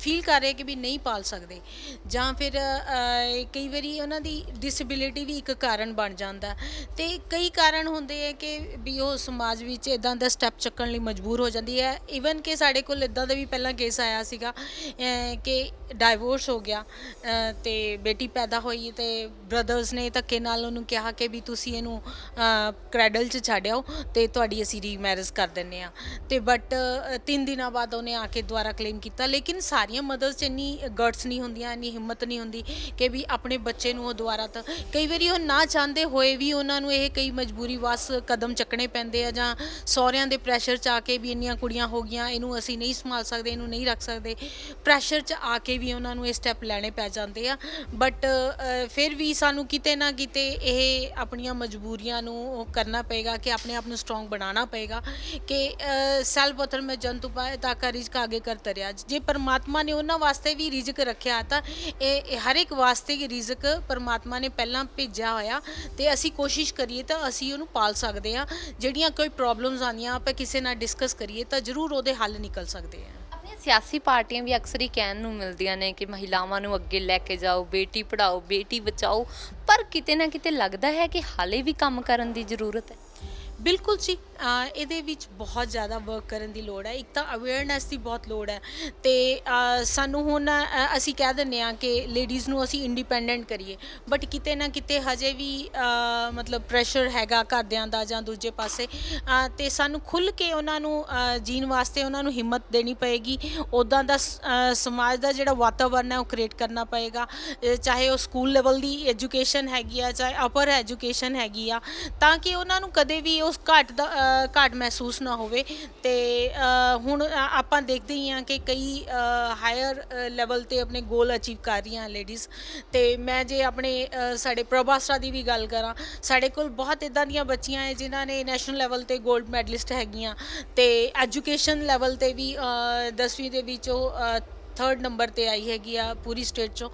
[SPEAKER 2] ਫੀਲ ਕਰ ਰਹੇ ਕਿ ਵੀ ਨਹੀਂ ਪਾਲ ਸਕਦੇ। ਜਾਂ ਫਿਰ ਅਹ, ਕਈ ਵਾਰੀ ਉਹਨਾਂ ਦੀ ਡਿਸੇਬਿਲਿਟੀ ਵੀ ਇੱਕ ਕਾਰਨ ਬਣ ਜਾਂਦਾ। ਤੇ ਕਈ ਕਾਰਨ ਹੁੰਦੇ ਆ ਕਿ ਵੀ ਉਹ ਸਮਾਜ ਵਿੱਚ ਇਦਾਂ ਦਾ ਸਟੈਪ ਚੱਕਣ ਲਈ ਮਜਬੂਰ ਹੋ ਜਾਂਦੀ ਹੈ। ਇਵਨ ਕਿ ਸਾਡੇ ਕੋਲ ਇਦਾਂ ਦਾ ਵੀ ਪਹਿਲਾਂ ਕੇਸ ਆਇਆ ਸੀਗਾ ਅਹ, ਕਿ ਡਾਈਵੋਰਸ ਹੋ ਗਿਆ ਅਹ, ਤੇ ਬੇਟੀ ਪੈਦਾ ਹੋਈ ਤੇ ਬ੍ਰਦਰਸ ਨੇ ਧੱਕੇ ਨਾਲ ਉਹਨੂੰ ਕਿਹਾ ਕਿ ਵੀ ਤੁਸੀਂ ਇਹਨੂੰ ਕ੍ਰੈਡਲ 'ਚ ਛੱਡਿਓ ਤੇ ਤੁਹਾਡੀ ਅਸੀਂ ਰੀਮੈਰਿਜ ਕਰ ਦਿੰਨੇ ਆ ਤੇ ਬਟ 3 ਦਿਨਾਂ ਬਾਅਦ ਉਹਨੇ ਆ ਕੇ ਦੁਬਾਰਾ ਕਲੇਮ ਕੀਤਾ। ਲੇਕਿਨ ਸਾਰੀਆਂ ਮਦਰਸ 'ਚ ਇੰਨੀ ਗਟਸ ਨਹੀਂ ਹੁੰਦੀਆਂ, ਇੰਨੀ ਹਿੰਮਤ ਨਹੀਂ ਹੁੰਦੀ ਕਿ ਵੀ ਆਪਣੇ ਬੱਚੇ ਨੂੰ ਉਹ ਦੁਬਾਰਾ ਤਾਂ ਕਈ ਵਾਰੀ ਉਹ ਨਾ ਚਾਹੁੰਦੇ ਹੋਏ ਵੀ ਉਹਨਾਂ ਨੂੰ ਇਹ ਕਈ ਮਜਬੂਰੀ ਵਸ ਕਦਮ ਚੱਕਣੇ ਪੈਂਦੇ ਆ ਜਾਂ ਸਹੁਰਿਆਂ ਦੇ ਪ੍ਰੈਸ਼ਰ 'ਚ ਆ ਕੇ ਵੀ ਇੰਨੀਆਂ ਕੁੜੀਆਂ ਹੋ ਗਈਆਂ, ਇਹਨੂੰ ਅਸੀਂ ਨਹੀਂ ਸੰਭਾਲ ਸਕਦੇ, ਇਹਨੂੰ ਨਹੀਂ ਰੱਖ ਸਕਦੇ। ਪ੍ਰੈਸ਼ਰ 'ਚ ਆ ਕੇ ਵੀ ਉਹਨਾਂ ਨੂੰ ਇਹ ਸਟੈਪ ਲੈਣੇ ਪੈ ਜਾਂਦੇ ਆ। ਬਟ ਫਿਰ ਵੀ ਸਾਨੂੰ ਕਿਤੇ ਨਾ ਕਿਤੇ ਇਹ ਆਪਣੀਆਂ ਮਜਬੂਰੀਆਂ ਨੂੰ ਉਹ ਕਰਨਾ ਪਏਗਾ ਕਿ ਆਪਣੇ ਆਪ ਨੂੰ ਸਟਰੋਂਗ ਬਣਾਉਣਾ ਪਏਗਾ ਕਿ ਸੈਲਫ ਪੱਥਰ ਮੈਂ ਜੰਤੂ ਪਾਏ ਤਾਂ ਕਾ ਰਿਜ਼ਕ ਆਗੇ ਕਰ ਤਰਿਆ। ਜੇ ਪਰਮਾਤਮਾ ਨੇ ਉਹਨਾਂ ਵਾਸਤੇ ਵੀ ਰਿਜ਼ਕ ਰੱਖਿਆ ਤਾਂ ਇਹ ਇਹ ਹਰ ਇੱਕ ਵਾਸਤੇ ਹੀ ਰਿਜ਼ਕ ਪਰਮਾਤਮਾ ਨੇ ਪਹਿਲਾਂ ਭੇਜਿਆ ਹੋਇਆ ਤੇ ਅਸੀਂ ਕੋਸ਼ਿਸ਼ ਕਰੀਏ ਤਾਂ ਅਸੀਂ ਉਹਨੂੰ ਪਾਲ ਸਕਦੇ ਆ ਜਿਹੜੀਆਂ ਕੋਈ ਪ੍ਰੋਬਲਮਸ ਆਉਂਦੀਆਂ, ਆਪਾਂ ਕਿਸੇ ਨਾਲ ਡਿਸਕਸ ਕਰੀਏ ਤਾਂ ਜ਼ਰੂਰ ਉਹਦੇ ਹੱਲ ਨਿਕਲ ਸਕਦੇ ਆ।
[SPEAKER 3] ਆਪਣੀਆਂ ਸਿਆਸੀ ਪਾਰਟੀਆਂ ਵੀ ਅਕਸਰ ਹੀ ਕਹਿਣ ਨੂੰ ਮਿਲਦੀਆਂ ਨੇ ਕਿ ਮਹਿਲਾਵਾਂ ਨੂੰ ਅੱਗੇ ਲੈ ਕੇ ਜਾਓ, ਬੇਟੀ ਪੜਾਓ ਬੇਟੀ ਬਚਾਓ, ਪਰ ਕਿਤੇ ਨਾ ਕਿਤੇ ਲੱਗਦਾ ਹੈ ਕਿ ਹਾਲੇ ਵੀ ਕੰਮ ਕਰਨ ਦੀ ਜ਼ਰੂਰਤ ਹੈ।
[SPEAKER 2] ਬਿਲਕੁਲ ਜੀ। ਇਹਦੇ ਵਿੱਚ ਬਹੁਤ ਜ਼ਿਆਦਾ ਵਰਕ ਕਰਨ ਦੀ ਲੋੜ ਹੈ। ਇੱਕ ਤਾਂ ਅਵੇਅਰਨੈਸ ਦੀ ਬਹੁਤ ਲੋੜ ਹੈ ਤੇ ਸਾਨੂੰ ਹੁਣ ਅਸੀਂ ਕਹਿ ਦਿੰਦੇ ਆ ਕਿ ਲੇਡੀਜ਼ ਨੂੰ ਅਸੀਂ ਇੰਡੀਪੈਂਡੈਂਟ ਕਰੀਏ। ਬਟ ਕਿਤੇ ਨਾ ਕਿਤੇ ਹਜੇ ਵੀ ਮਤਲਬ ਪ੍ਰੈਸ਼ਰ ਹੈਗਾ ਘਰਦਿਆਂ ਦਾ ਜਾਂ ਦੂਜੇ ਪਾਸੇ। ਅਹ ਤੇ ਸਾਨੂੰ ਖੁੱਲ ਕੇ ਉਹਨਾਂ ਨੂੰ ਜੀਣ ਵਾਸਤੇ ਉਹਨਾਂ ਨੂੰ ਹਿੰਮਤ ਦੇਣੀ ਪਏਗੀ। ਉਦਾਂ ਦਾ ਸਮਾਜ ਦਾ ਜਿਹੜਾ ਵਾਤਾਵਰਨ ਹੈ ਉਹ ਕ੍ਰੀਏਟ ਕਰਨਾ ਪਏਗਾ। ਚਾਹੇ ਉਹ ਸਕੂਲ ਲੈਵਲ ਦੀ ਐਜੂਕੇਸ਼ਨ ਹੈਗੀ ਆ, ਚਾਹੇ ਅਪਰ ਐਜੂਕੇਸ਼ਨ ਹੈਗੀ ਆ। ਤਾਂ ਕਿ ਉਹਨਾਂ ਨੂੰ ਕਦੇ ਵੀ ਉਹ ਉਸ ਘਾਟ ਦਾ ਘੱਟ ਮਹਿਸੂਸ ਨਾ ਹੋਵੇ ਤੇ ਹੁਣ ਆਪਾਂ ਦੇਖਦੇ ਹੀ ਆ ਕਿ ਕਈ ਹਾਇਰ ਲੈਵਲ ਤੇ ਆਪਣੇ ਗੋਲ ਅਚੀਵ ਕਰ ਰਹੀਆਂ ਲੇਡੀਜ਼ ਤੇ ਮੈਂ ਜੇ ਆਪਣੇ ਸਾਡੇ ਪ੍ਰਭਾਸਰਾ ਦੀ ਵੀ ਗੱਲ ਕਰਾਂ, ਸਾਡੇ ਕੋਲ ਬਹੁਤ ਇਦਾਂ ਦੀਆਂ ਬੱਚੀਆਂ ਹੈ ਜਿਨ੍ਹਾਂ ਨੇ ਨੈਸ਼ਨਲ ਲੈਵਲ ਤੇ 골ਡ ਮੈਡਲਿਸਟ ਹੈਗੀਆਂ। ਤੇ ਐਜੂਕੇਸ਼ਨ ਲੈਵਲ ਤੇ ਵੀ 10ਵੀਂ ਦੇ ਵਿੱਚ ਉਹ ਥਰਡ ਨੰਬਰ ਤੇ ਆਈ ਹੈਗੀ ਆ ਪੂਰੀ ਸਟੇਟ ਚੋਂ।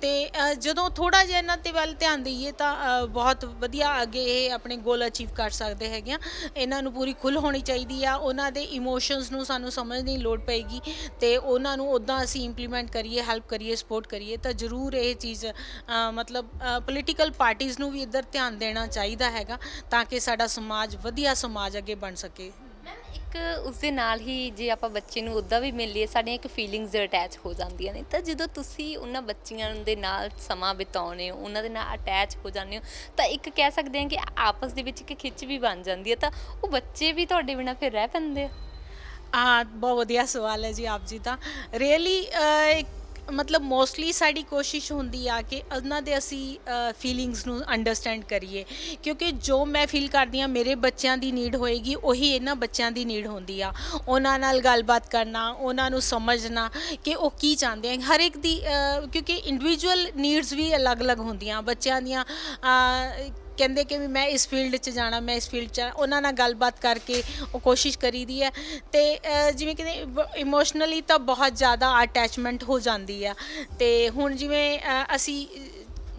[SPEAKER 2] ਤੇ ਅ, ਜਦੋਂ ਥੋੜਾ ਜਿਹਾ ਇਹਨਾਂ ਤੇ ਵੱਲ ਧਿਆਨ ਦਈਏ ਤਾਂ ਅ, ਬਹੁਤ ਵਧੀਆ ਅੱਗੇ ਇਹ ਆਪਣੇ ਗੋਲ ਅਚੀਵ ਕਰ ਸਕਦੇ ਹੈਗੇ ਆ। ਇਹਨਾਂ ਨੂੰ ਪੂਰੀ ਖੁੱਲ੍ਹ ਹੋਣੀ ਚਾਹੀਦੀ ਆ। ਉਹਨਾਂ ਦੇ ਇਮੋਸ਼ਨਸ ਨੂੰ ਸਾਨੂੰ ਸਮਝਣ ਦੀ ਲੋੜ ਪਏਗੀ ਤੇ ਉਹਨਾਂ ਨੂੰ ਉਦਾਂ ਅਸੀਂ ਇੰਪਲੀਮੈਂਟ ਕਰੀਏ ਹੈਲਪ ਕਰੀਏ ਸਪੋਰਟ ਕਰੀਏ ਤਾਂ ਜ਼ਰੂਰ ਇਹ ਚੀਜ਼ ਅ, ਮਤਲਬ ਪੋਲੀਟੀਕਲ ਪਾਰਟੀਆਂ ਨੂੰ ਵੀ ਇੱਧਰ ਧਿਆਨ ਦੇਣਾ ਚਾਹੀਦਾ ਹੈਗਾ ਤਾਂ ਕਿ ਸਾਡਾ ਸਮਾਜ ਵਧੀਆ ਸਮਾਜ ਅੱਗੇ ਬਣ ਸਕੇ।
[SPEAKER 3] ਮੈਮ ਇੱਕ ਉਸ ਦੇ ਨਾਲ ਹੀ ਜੇ ਆਪਾਂ ਬੱਚੇ ਨੂੰ ਉੱਦਾਂ ਵੀ ਮਿਲ ਲਈਏ ਸਾਡੀਆਂ ਇੱਕ ਫੀਲਿੰਗਸ ਅਟੈਚ ਹੋ ਜਾਂਦੀਆਂ ਨੇ। ਤਾਂ ਜਦੋਂ ਤੁਸੀਂ ਉਹਨਾਂ ਬੱਚੀਆਂ ਦੇ ਨਾਲ ਸਮਾਂ ਬਿਤਾਉਂਦੇ ਹੋ, ਉਹਨਾਂ ਦੇ ਨਾਲ ਅਟੈਚ ਹੋ ਜਾਂਦੇ ਹੋ, ਤਾਂ ਇੱਕ ਕਹਿ ਸਕਦੇ ਹਾਂ ਕਿ ਆਪਸ ਦੇ ਵਿੱਚ ਇੱਕ ਖਿੱਚ ਵੀ ਬਣ ਜਾਂਦੀ ਹੈ। ਤਾਂ ਉਹ ਬੱਚੇ ਵੀ ਤੁਹਾਡੇ ਬਿਨਾਂ ਫਿਰ ਰਹਿ ਪੈਂਦੇ ਆ?
[SPEAKER 2] ਆ ਬਹੁਤ ਵਧੀਆ ਸਵਾਲ ਹੈ ਜੀ ਆਪ ਜੀ ਦਾ। ਰੀਅਲੀ ਮਤਲਬ ਮੋਸਟਲੀ ਸਾਡੀ ਕੋਸ਼ਿਸ਼ ਹੁੰਦੀ ਆ ਕਿ ਉਹਨਾਂ ਦੇ ਅਸੀਂ ਫੀਲਿੰਗਸ ਨੂੰ ਅੰਡਰਸਟੈਂਡ ਕਰੀਏ। ਕਿਉਂਕਿ ਜੋ ਮੈਂ ਫੀਲ ਕਰਦੀ ਆ, ਮੇਰੇ ਬੱਚਿਆਂ ਦੀ ਨੀਡ ਹੋਏਗੀ, ਉਹੀ ਇਹਨਾਂ ਬੱਚਿਆਂ ਦੀ ਨੀਡ ਹੁੰਦੀ ਆ। ਉਹਨਾਂ ਨਾਲ ਗੱਲਬਾਤ ਕਰਨਾ, ਉਹਨਾਂ ਨੂੰ ਸਮਝਣਾ ਕਿ ਉਹ ਕੀ ਚਾਹੁੰਦੇ ਆ। ਹਰ ਇੱਕ ਦੀ ਕਿਉਂਕਿ ਇੰਡੀਵਿਜੂਅਲ ਨੀਡਸ ਵੀ ਅਲੱਗ-ਅਲੱਗ ਹੁੰਦੀਆਂ। ਬੱਚਿਆਂ ਦੀਆਂ ਕਹਿੰਦੇ ਕਿ ਵੀ ਮੈਂ ਇਸ ਫੀਲਡ 'ਚ ਜਾਣਾ ਮੈਂ ਇਸ ਫੀਲਡ 'ਚ ਜਾਣਾ। ਉਹਨਾਂ ਨਾਲ ਗੱਲਬਾਤ ਕਰਕੇ ਉਹ ਕੋਸ਼ਿਸ਼ ਕਰੀਦੀ ਹੈ ਤੇ ਅ, ਜਿਵੇਂ ਕਿ ਇਮੋਸ਼ਨਲੀ ਤਾਂ ਬਹੁਤ ਜ਼ਿਆਦਾ ਅਟੈਚਮੈਂਟ ਹੋ ਜਾਂਦੀ ਆ ਤੇ ਹੁਣ ਜਿਵੇਂ ਅ, ਅਸੀਂ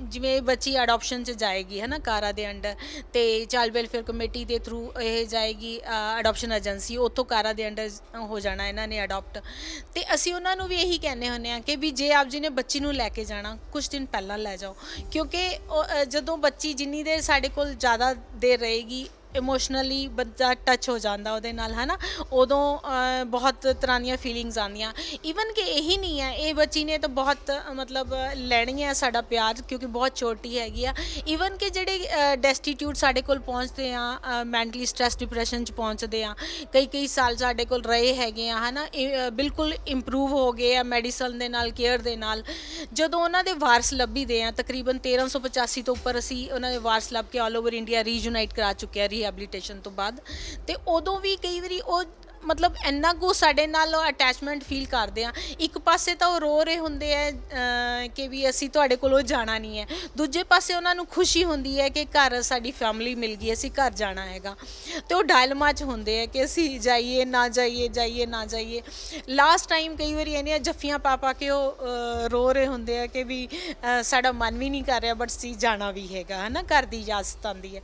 [SPEAKER 2] ਜਿਵੇਂ ਬੱਚੀ ਅਡਾਪਸ਼ਨ ਚ ਜਾਏਗੀ ਹੈ ਨਾ ਕਾਰਾ ਦੇ ਅੰਡਰ ਤੇ ਚਾਈਲਡ ਵੈਲਫੇਅਰ ਕਮੇਟੀ ਦੇ ਥਰੂ ਇਹ ਜਾਏਗੀ ਅਡਾਪਸ਼ਨ ਏਜੰਸੀ ਉੱਥੋਂ ਕਾਰਾ ਦੇ ਅੰਡਰ ਹੋ ਜਾਣਾ ਇਹਨਾਂ ਨੇ ਅਡਾਪਟ ਤੇ ਅਸੀਂ ਉਹਨਾਂ ਨੂੰ ਵੀ ਇਹੀ ਕਹਿੰਦੇ ਹੁੰਦੇ ਆ ਕਿ ਵੀ ਜੇ ਆਪ ਜੀ ਨੇ ਬੱਚੀ ਨੂੰ ਲੈ ਕੇ ਜਾਣਾ ਕੁਝ ਦਿਨ ਪਹਿਲਾਂ ਲੈ ਜਾਓ। ਕਿਉਂਕਿ ਉਹ, ਜਦੋਂ ਬੱਚੀ ਜਿੰਨੀ ਦੇਰ ਸਾਡੇ ਕੋਲ ਜ਼ਿਆਦਾ ਦੇਰ ਰਹੇਗੀ ਇਮੋਸ਼ਨਲੀ ਬੰਦਾ ਟੱਚ ਹੋ ਜਾਂਦਾ ਉਹਦੇ ਨਾਲ ਹੈ ਨਾ ਉਦੋਂ ਅ, ਬਹੁਤ ਤਰ੍ਹਾਂ ਦੀਆਂ ਫੀਲਿੰਗਸ ਆਉਂਦੀਆਂ। ਈਵਨ ਕਿ ਇਹੀ ਨਹੀਂ ਹੈ ਇਹ ਬੱਚੀ ਨੇ ਤਾਂ ਬਹੁਤ ਅ, ਮਤਲਬ ਲੈਣੀ ਹੈ ਸਾਡਾ ਪਿਆਰ ਕਿਉਂਕਿ ਬਹੁਤ ਛੋਟੀ ਹੈਗੀ ਆ। ਈਵਨ ਕਿ ਜਿਹੜੇ ਡੈਸਟੀਟਿਊਟ ਸਾਡੇ ਕੋਲ ਪਹੁੰਚਦੇ ਆ ਮੈਂਟਲੀ ਸਟ੍ਰੈਸ ਡਿਪਰੈਸ਼ਨ ਚ ਪਹੁੰਚਦੇ ਆ ਕਈ ਕਈ ਸਾਲ ਸਾਡੇ ਕੋਲ ਰਹੇ ਹੈਗੇ ਆ ਹਨਾ? ਇਹ, ਅ, ਬਿਲਕੁਲ ਇੰਪਰੂਵ ਹੋ ਗਏ ਆ ਮੈਡੀਸਨ ਦੇ ਨਾਲ ਕੇਅਰ ਦੇ ਨਾਲ। ਜਦੋਂ ਉਹਨਾਂ ਦੇ ਵਾਰਸ ਲੱਭੀਦੇ ਆ ਤਕਰੀਬਨ 1385 ਤੋਂ ਉੱਪਰ ਅਸੀਂ ਉਹਨਾਂ ਦੇ ਵਾਰਸ ਲੱਭ ਕੇ ਆਲ ਓਵਰ ਇੰਡੀਆ ਰੀਯੂਨਾਈਟ ਕਰਾ ਚੁੱਕੇ ਆ ਰੀਹੈਬਿਲਿਟੇਸ਼ਨ ਤੋਂ ਬਾਅਦ। ਤੇ ਉਦੋਂ ਵੀ ਕਈ ਵਾਰੀ ਉਹ ਮਤਲਬ ਇੰਨਾ ਕੁ ਸਾਡੇ ਨਾਲ ਅਟੈਚਮੈਂਟ ਫੀਲ ਕਰਦੇ ਆ। ਇੱਕ ਪਾਸੇ ਤਾਂ ਉਹ ਰੋ ਰਹੇ ਹੁੰਦੇ ਆ ਅਹ, ਕਿ ਵੀ ਅਸੀਂ ਤੁਹਾਡੇ ਕੋਲੋਂ ਜਾਣਾ ਨਹੀਂ ਹੈ। ਦੂਜੇ ਪਾਸੇ ਉਹਨਾਂ ਨੂੰ ਖੁਸ਼ੀ ਹੁੰਦੀ ਹੈ ਕਿ ਘਰ ਸਾਡੀ ਫੈਮਿਲੀ ਮਿਲ ਗਈ ਅਸੀਂ ਘਰ ਜਾਣਾ ਹੈਗਾ। ਤੇ ਉਹ ਡਾਇਲਮਾ 'ਚ ਹੁੰਦੇ ਆ ਕਿ ਅਸੀਂ ਜਾਈਏ ਨਾ ਜਾਈਏ ਜਾਈਏ ਨਾ ਜਾਈਏ। ਲਾਸਟ ਟਾਈਮ ਕਈ ਵਾਰੀ ਇਹਨੀਆਂ ਜੱਫੀਆਂ ਪਾ ਪਾ ਕੇ ਉਹ ਅਹ, ਰੋ ਰਹੇ ਹੁੰਦੇ ਆ ਕਿ ਵੀ ਅਹ, ਸਾਡਾ ਮਨ ਵੀ ਨਹੀਂ ਕਰ ਰਿਹਾ ਬਟ ਅਸੀਂ ਜਾਣਾ ਵੀ ਹੈਗਾ ਹਨਾ? ਘਰ ਦੀ ਇਜਾਜ਼ਤ ਆਉਂਦੀ ਹੈ।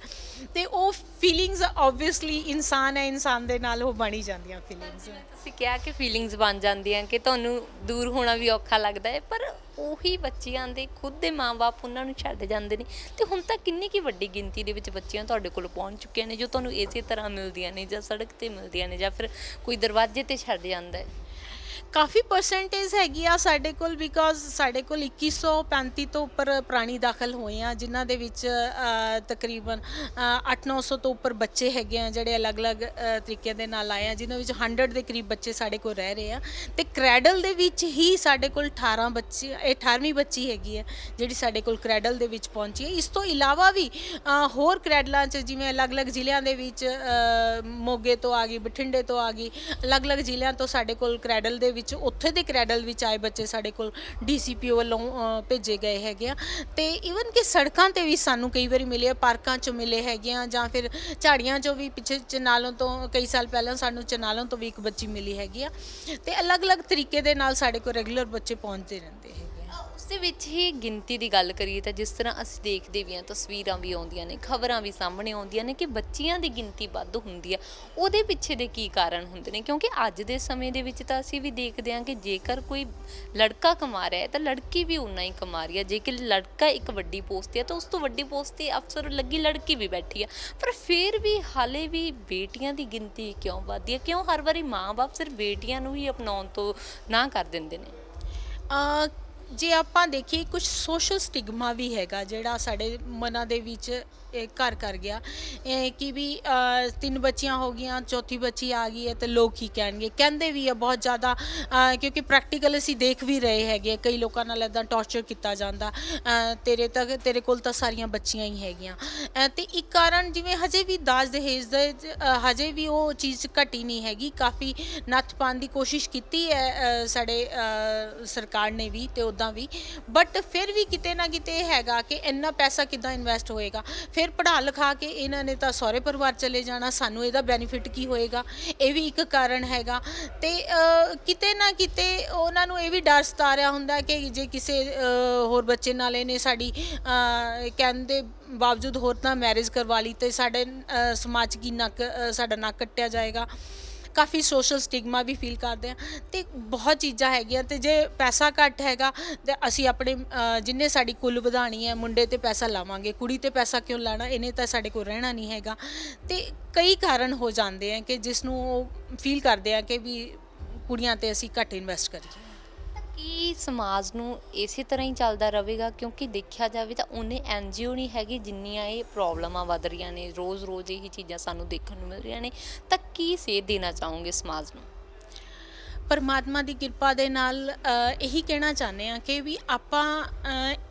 [SPEAKER 2] ਤੇ ਉਹ ਫੀਲਿੰਗਸ ਆਬਵੀਅਸਲੀ ਇਨਸਾਨ ਹੈ ਇਨਸਾਨ ਦੇ ਨਾਲ ਉਹ ਬਣੀ ਜਾਂਦੀ ਜਾਂਦੀਆਂ ਫੀਲਿੰਗਸ
[SPEAKER 3] ਤੁਸੀਂ ਕਿਹਾ ਕਿ ਫੀਲਿੰਗਸ ਬਣ ਜਾਂਦੀਆਂ ਕਿ ਤੁਹਾਨੂੰ ਦੂਰ ਹੋਣਾ ਵੀ ਔਖਾ ਲੱਗਦਾ ਹੈ, ਪਰ ਉਹੀ ਬੱਚਿਆਂ ਦੇ ਖੁਦ ਦੇ ਮਾਪੇ ਉਹਨਾਂ ਨੂੰ ਛੱਡ ਜਾਂਦੇ ਨੇ। ਤੇ ਹੁਣ ਤਾਂ ਕਿੰਨੀ ਕੀ ਵੱਡੀ ਗਿਣਤੀ ਦੇ ਵਿੱਚ ਬੱਚੀਆਂ ਤੁਹਾਡੇ ਕੋਲ ਪਹੁੰਚ ਚੁੱਕੀਆਂ ਨੇ, ਜੋ ਤੁਹਾਨੂੰ ਇਸੇ ਤਰ੍ਹਾਂ ਮਿਲਦੀਆਂ ਨੇ ਜਾਂ ਸੜਕ ਤੇ ਮਿਲਦੀਆਂ ਨੇ ਜਾਂ ਫਿਰ ਕੋਈ ਦਰਵਾਜ਼ੇ ਤੇ ਛੱਡ ਜਾਂਦਾ ਹੈ।
[SPEAKER 2] ਕਾਫੀ ਪਰਸੈਂਟੇਜ ਹੈਗੀ ਆ ਸਾਡੇ ਕੋਲ ਬਿਕੋਜ਼ ਸਾਡੇ ਕੋਲ 2135 ਤੋਂ ਉੱਪਰ ਪ੍ਰਾਣੀ ਦਾਖਲ ਹੋਏ ਆ ਜਿਨ੍ਹਾਂ ਦੇ ਵਿੱਚ ਅ, ਤਕਰੀਬਨ 8-900 ਤੋਂ ਉੱਪਰ ਬੱਚੇ ਹੈਗੇ ਆ ਜਿਹੜੇ ਅਲੱਗ-ਅਲੱਗ ਅ, ਤਰੀਕੇ ਦੇ ਨਾਲ ਆਏ ਆ ਜਿਨ੍ਹਾਂ ਵਿੱਚ 100 ਦੇ ਕਰੀਬ ਬੱਚੇ ਸਾਡੇ ਕੋਲ ਰਹਿ ਰਹੇ ਆ। ਤੇ ਕ੍ਰੈਡਲ ਦੇ ਵਿੱਚ ਹੀ ਸਾਡੇ ਕੋਲ 18 ਬੱਚੇ ਇਹ 18ਵੀਂ ਬੱਚੀ ਹੈਗੀ ਹੈ ਜਿਹੜੀ ਸਾਡੇ ਕੋਲ ਕ੍ਰੈਡਲ ਦੇ ਵਿੱਚ ਪਹੁੰਚੀ ਹੈ। ਇਸ ਤੋਂ ਇਲਾਵਾ ਵੀ ਹੋਰ ਕ੍ਰੈਡਲਾਂ 'ਚ ਜਿਵੇਂ ਅਲੱਗ-ਅਲੱਗ ਜ਼ਿਲ੍ਹਿਆਂ ਦੇ ਵਿੱਚ ਮੋਗੇ ਤੋਂ ਆ ਗਈ ਬਠਿੰਡੇ ਤੋਂ ਆ ਗਈ ਅਲੱਗ-ਅਲੱਗ ਜ਼ਿਲ੍ਹਿਆਂ ਤੋਂ ਸਾਡੇ ਕੋਲ ਕ੍ਰੈਡਲ ਦੇ ਵਿੱਚ ਉੱਥੇ ਦੇ ਕ੍ਰੈਡਲ ਵਿੱਚ ਆਏ ਬੱਚੇ ਸਾਡੇ ਕੋਲ ਡੀਸੀਪੀਓ ਵੱਲੋਂ ਅ, ਭੇਜੇ ਗਏ ਹੈਗੇ ਆ। ਤੇ ਈਵਨ ਕਿ ਸੜਕਾਂ ਤੇ ਵੀ ਸਾਨੂੰ ਕਈ ਵਾਰੀ ਮਿਲੇ ਆ, ਪਾਰਕਾਂ 'ਚ ਮਿਲੇ ਹੈਗੇ ਆ ਜਾਂ ਫਿਰ ਝਾੜੀਆਂ 'ਚੋਂ ਵੀ ਪਿੱਛੇ ਚਨਾਲੋਂ ਤੋਂ ਕਈ ਸਾਲ ਪਹਿਲਾਂ ਸਾਨੂੰ ਚਨਾਲੋਂ ਤੋਂ ਵੀ ਇੱਕ ਬੱਚੀ ਮਿਲੀ ਹੈਗੀ ਆ। ਤੇ ਅਲੱਗ-ਅਲੱਗ ਤਰੀਕੇ ਦੇ ਨਾਲ ਸਾਡੇ ਕੋਲ ਰੈਗੂਲਰ ਬੱਚੇ ਪਹੁੰਚਦੇ ਰਹਿੰਦੇ ਹੈਗੇ
[SPEAKER 3] ਦੇ ਵਿੱਚ ਹੀ ਗਿਣਤੀ ਦੀ ਗੱਲ ਕਰੀਏ ਤਾਂ ਜਿਸ ਤਰ੍ਹਾਂ ਅਸੀਂ ਦੇਖਦੇ ਵੀ ਹਾਂ ਤਸਵੀਰਾਂ ਵੀ ਆਉਂਦੀਆਂ ਨੇ ਖਬਰਾਂ ਵੀ ਸਾਹਮਣੇ ਆਉਂਦੀਆਂ ਨੇ ਕਿ ਬੱਚੀਆਂ ਦੀ ਗਿਣਤੀ ਵੱਧ ਹੁੰਦੀ ਆ। ਉਹਦੇ ਪਿੱਛੇ ਦੇ ਕੀ ਕਾਰਨ ਹੁੰਦੇ ਨੇ? ਕਿਉਂਕਿ ਅੱਜ ਦੇ ਸਮੇਂ ਦੇ ਵਿੱਚ ਤਾਂ ਅਸੀਂ ਵੀ ਦੇਖਦੇ ਹਾਂ ਕਿ ਜੇਕਰ ਕੋਈ ਲੜਕਾ ਕਮਾ ਰਿਹਾ ਹੈ ਤਾਂ ਲੜਕੀ ਵੀ ਉਨਾ ਹੀ ਕਮਾ ਰਹੀ ਹੈ ਜੇਕਰ ਲੜਕਾ ਇੱਕ ਵੱਡੀ ਪੋਸਟ ਤੇ ਹੈ ਤਾਂ ਉਸ ਤੋਂ ਵੱਡੀ ਪੋਸਟ ਤੇ ਅਫਸਰ ਲੱਗੀ ਲੜਕੀ ਵੀ ਬੈਠੀ ਆ। ਪਰ ਫਿਰ ਵੀ ਹਾਲੇ ਵੀ ਬੇਟੀਆਂ ਦੀ ਗਿਣਤੀ ਕਿਉਂ ਵੱਧਦੀ ਹੈ ਕਿਉਂ ਹਰ ਵਾਰੀ ਮਾਂ-ਬਾਪ ਸਿਰਫ ਬੇਟੀਆਂ ਨੂੰ ਹੀ ਅਪਣਾਉਣ ਤੋਂ ਨਾ ਕਰ ਦਿੰਦੇ ਨੇ?
[SPEAKER 2] ਅ, ਜੇ ਆਪਾਂ ਦੇਖੀਏ ਕੁਝ ਸੋਸ਼ਲ ਸਟਿਗਮਾ ਵੀ ਹੈਗਾ ਜਿਹੜਾ ਸਾਡੇ ਮਨਾਂ ਦੇ ਵਿੱਚ ਇਹ ਘਰ ਕਰ ਗਿਆ। ਇਹ ਕਿ ਵੀ ਅ, ਤਿੰਨ ਬੱਚੀਆਂ ਹੋ ਗਈਆਂ ਚੌਥੀ ਬੱਚੀ ਆ ਗਈ ਹੈ ਤੇ ਲੋਕ ਕੀ ਕਹਿਣਗੇ। ਕਹਿੰਦੇ ਵੀ ਆ ਬਹੁਤ ਜ਼ਿਆਦਾ ਅ, ਕਿਉਂਕਿ ਪ੍ਰੈਕਟੀਕਲ ਅਸੀਂ ਦੇਖ ਵੀ ਰਹੇ ਹੈਗੇ ਕਈ ਲੋਕਾਂ ਨਾਲ ਇਦਾਂ ਟੌਰਚਰ ਕੀਤਾ ਜਾਂਦਾ। ਅ, ਤੇਰੇ ਤੱਕ ਤੇਰੇ ਕੋਲ ਤਾਂ ਸਾਰੀਆਂ ਬੱਚੀਆਂ ਹੀ ਹੈਗੀਆਂ। ਅ, ਤੇ ਇੱਕ ਕਾਰਨ ਜਿਵੇਂ ਹਜੇ ਵੀ ਦਾਜ ਦਹੇਜ ਦੇ ਅ, ਹਜੇ ਵੀ ਉਹ ਚੀਜ਼ ਘਟੀ ਨਹੀਂ ਹੈਗੀ। ਕਾਫੀ ਨੱਥ ਪਾਉਣ ਦੀ ਕੋਸ਼ਿਸ਼ ਕੀਤੀ ਹੈ ਅ, ਸਾਡੇ ਅ, ਸਰਕਾਰ ਨੇ ਵੀ ਤੇ ਉਦਾਂ ਵੀ। ਬਟ ਫਿਰ ਵੀ ਕਿਤੇ ਨਾ ਕਿਤੇ ਇਹ ਹੈਗਾ ਕਿ ਇੰਨਾ ਪੈਸਾ ਕਿੱਦਾਂ ਇਨਵੈਸਟ ਹੋਏਗਾ? ਫਿਰ ਫਿਰ ਪੜ੍ਹਾ ਲਿਖਾ ਕੇ ਇਹਨਾਂ ਨੇ ਤਾਂ ਸਹੁਰੇ ਪਰਿਵਾਰ ਚਲੇ ਜਾਣਾ, ਸਾਨੂੰ ਇਹਦਾ ਬੈਨੀਫਿਟ ਕੀ ਹੋਏਗਾ? ਇਹ ਵੀ ਇੱਕ ਕਾਰਨ ਹੈਗਾ। ਤੇ ਕਿਤੇ ਨਾ ਕਿਤੇ ਉਹਨਾਂ ਨੂੰ ਇਹ ਵੀ ਡਰ ਸਤਾ ਹੁੰਦਾ ਕਿ ਜੇ ਕਿਸੇ ਹੋਰ ਬੱਚੇ ਨਾਲ ਇਹਨੇ ਸਾਡੀ ਕਹਿੰਦੇ ਬਾਵਜੂਦ ਹੋਰ ਤਾਂ ਮੈਰਿਜ ਕਰਵਾ ਲਈ ਤੇ ਸਾਡੇ ਸਮਾਜ ਕੀ ਨੱਕ ਸਾਡਾ ਨੱਕ ਕੱਟਿਆ ਜਾਏਗਾ। ਕਾਫੀ ਸੋਸ਼ਲ ਸਟਿਗਮਾ ਵੀ ਫੀਲ ਕਰਦੇ ਆ ਤੇ ਬਹੁਤ ਚੀਜ਼ਾਂ ਹੈਗੀਆਂ ਤੇ ਜੇ ਪੈਸਾ ਘੱਟ ਹੈਗਾ ਤੇ ਅਸੀਂ ਆਪਣੇ ਅ, ਜਿੰਨੇ ਸਾਡੀ ਕੁੱਲ ਵਧਾਣੀ ਹੈ ਮੁੰਡੇ ਤੇ ਪੈਸਾ ਲਾਵਾਂਗੇ ਕੁੜੀ ਤੇ ਪੈਸਾ ਕਿਉਂ ਲਾਣਾ ਇਹਨੇ ਤਾਂ ਸਾਡੇ ਕੋਲ ਰਹਿਣਾ ਨਹੀਂ ਹੈਗਾ। ਤੇ ਕਈ ਕਾਰਨ ਹੋ ਜਾਂਦੇ ਆ ਕਿ ਜਿਸ ਨੂੰ ਉਹ ਫੀਲ ਕਰਦੇ ਆ ਕਿ ਵੀ ਕੁੜੀਆਂ ਤੇ ਅਸੀਂ ਘੱਟ ਇਨਵੈਸਟ ਕਰੀਏ।
[SPEAKER 3] ਕੀ ਸਮਾਜ ਨੂੰ ਇਸੇ ਤਰ੍ਹਾਂ ਹੀ ਚੱਲਦਾ ਰਹੇਗਾ, ਕਿਉਂਕਿ ਦੇਖਿਆ ਜਾਵੇ ਤਾਂ ਉਹਨੇ ਐਨਜੀਓ ਨਹੀਂ ਹੈਗੀ, ਜਿੰਨੀਆਂ ਇਹ ਪ੍ਰੋਬਲਮਾਂ ਵੱਧ ਰਹੀਆਂ ਨੇ, ਰੋਜ਼-ਰੋਜ਼ ਇਹੀ ਚੀਜ਼ਾਂ ਸਾਨੂੰ ਦੇਖਣ ਨੂੰ ਮਿਲ ਰਹੀਆਂ ਨੇ, ਤਾਂ ਕੀ ਸੇਧ ਦੇਣਾ ਚਾਹੋਗੇ ਸਮਾਜ ਨੂੰ?
[SPEAKER 2] ਪਰਮਾਤਮਾ ਦੀ ਕਿਰਪਾ ਦੇ ਨਾਲ ਇਹੀ ਕਹਿਣਾ ਚਾਹੁੰਦੇ ਆ ਕਿ ਵੀ ਆਪਾਂ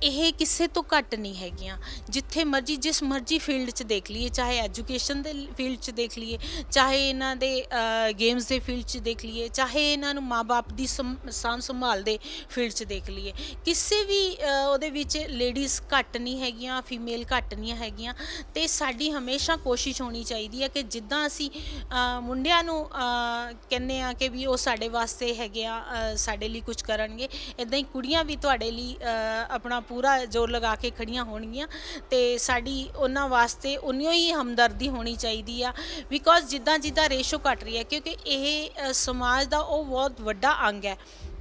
[SPEAKER 2] ਇਹ ਕਿਸੇ ਤੋਂ ਘੱਟ ਨਹੀਂ ਹੈਗੀਆਂ। ਜਿੱਥੇ ਮਰਜ਼ੀ, ਜਿਸ ਮਰਜ਼ੀ ਫੀਲਡ 'ਚ ਦੇਖ ਲਈਏ, ਚਾਹੇ ਐਜੂਕੇਸ਼ਨ ਦੇ ਫੀਲਡ 'ਚ ਦੇਖ ਲਈਏ, ਚਾਹੇ ਇਹਨਾਂ ਦੇ ਗੇਮਸ ਦੇ ਫੀਲਡ 'ਚ ਦੇਖ ਲਈਏ, ਚਾਹੇ ਇਹਨਾਂ ਨੂੰ ਮਾਪੇ ਦੀ ਸੰ- ਸਾਂਭ ਸੰਭਾਲ ਦੇ ਫੀਲਡ 'ਚ ਦੇਖ ਲਈਏ। ਕਿਸੇ ਵੀ ਉਹਦੇ ਵਿੱਚ ਲੇਡੀਜ਼ ਘੱਟ ਨਹੀਂ ਹੈਗੀਆਂ, ਫੀਮੇਲ ਘੱਟ ਨਹੀਂ ਹੈਗੀਆਂ। ਤੇ ਸਾਡੀ ਹਮੇਸ਼ਾ ਕੋਸ਼ਿਸ਼ ਹੋਣੀ ਚਾਹੀਦੀ ਹੈ ਕਿ ਜਿੱਦਾਂ ਅਸੀਂ ਮੁੰਡਿਆਂ ਨੂੰ ਕਹਿੰਦੇ ਆ ਕਿ ਵੀ ਉਹ ਸਾਡੇ ਵਾਸਤੇ ਵਾਸਤੇ ਹੈਗੇ ਆ ਸਾਡੇ ਲਈ ਕੁਝ ਕਰਨਗੇ। ਇਦਾਂ ਹੀ ਕੁੜੀਆਂ ਵੀ ਤੁਹਾਡੇ ਲਈ ਆਪਣਾ ਪੂਰਾ ਜ਼ੋਰ ਲਗਾ ਕੇ ਖੜੀਆਂ ਹੋਣਗੀਆਂ ਤੇ ਸਾਡੀ ਉਹਨਾਂ ਵਾਸਤੇ ਉਨੀਓ ਹੀ ਹਮਦਰਦੀ ਹੋਣੀ ਚਾਹੀਦੀ ਆ। ਬਿਕੋਜ਼ ਜਿੱਦਾਂ ਜਿੱਦਾਂ ਰੇਸ਼ੋ ਘਟ ਰਹੀ ਹੈ, ਕਿਉਂਕਿ ਇਹ ਸਮਾਜ ਦਾ ਉਹ ਬਹੁਤ ਵੱਡਾ ਅੰਗ ਹੈ,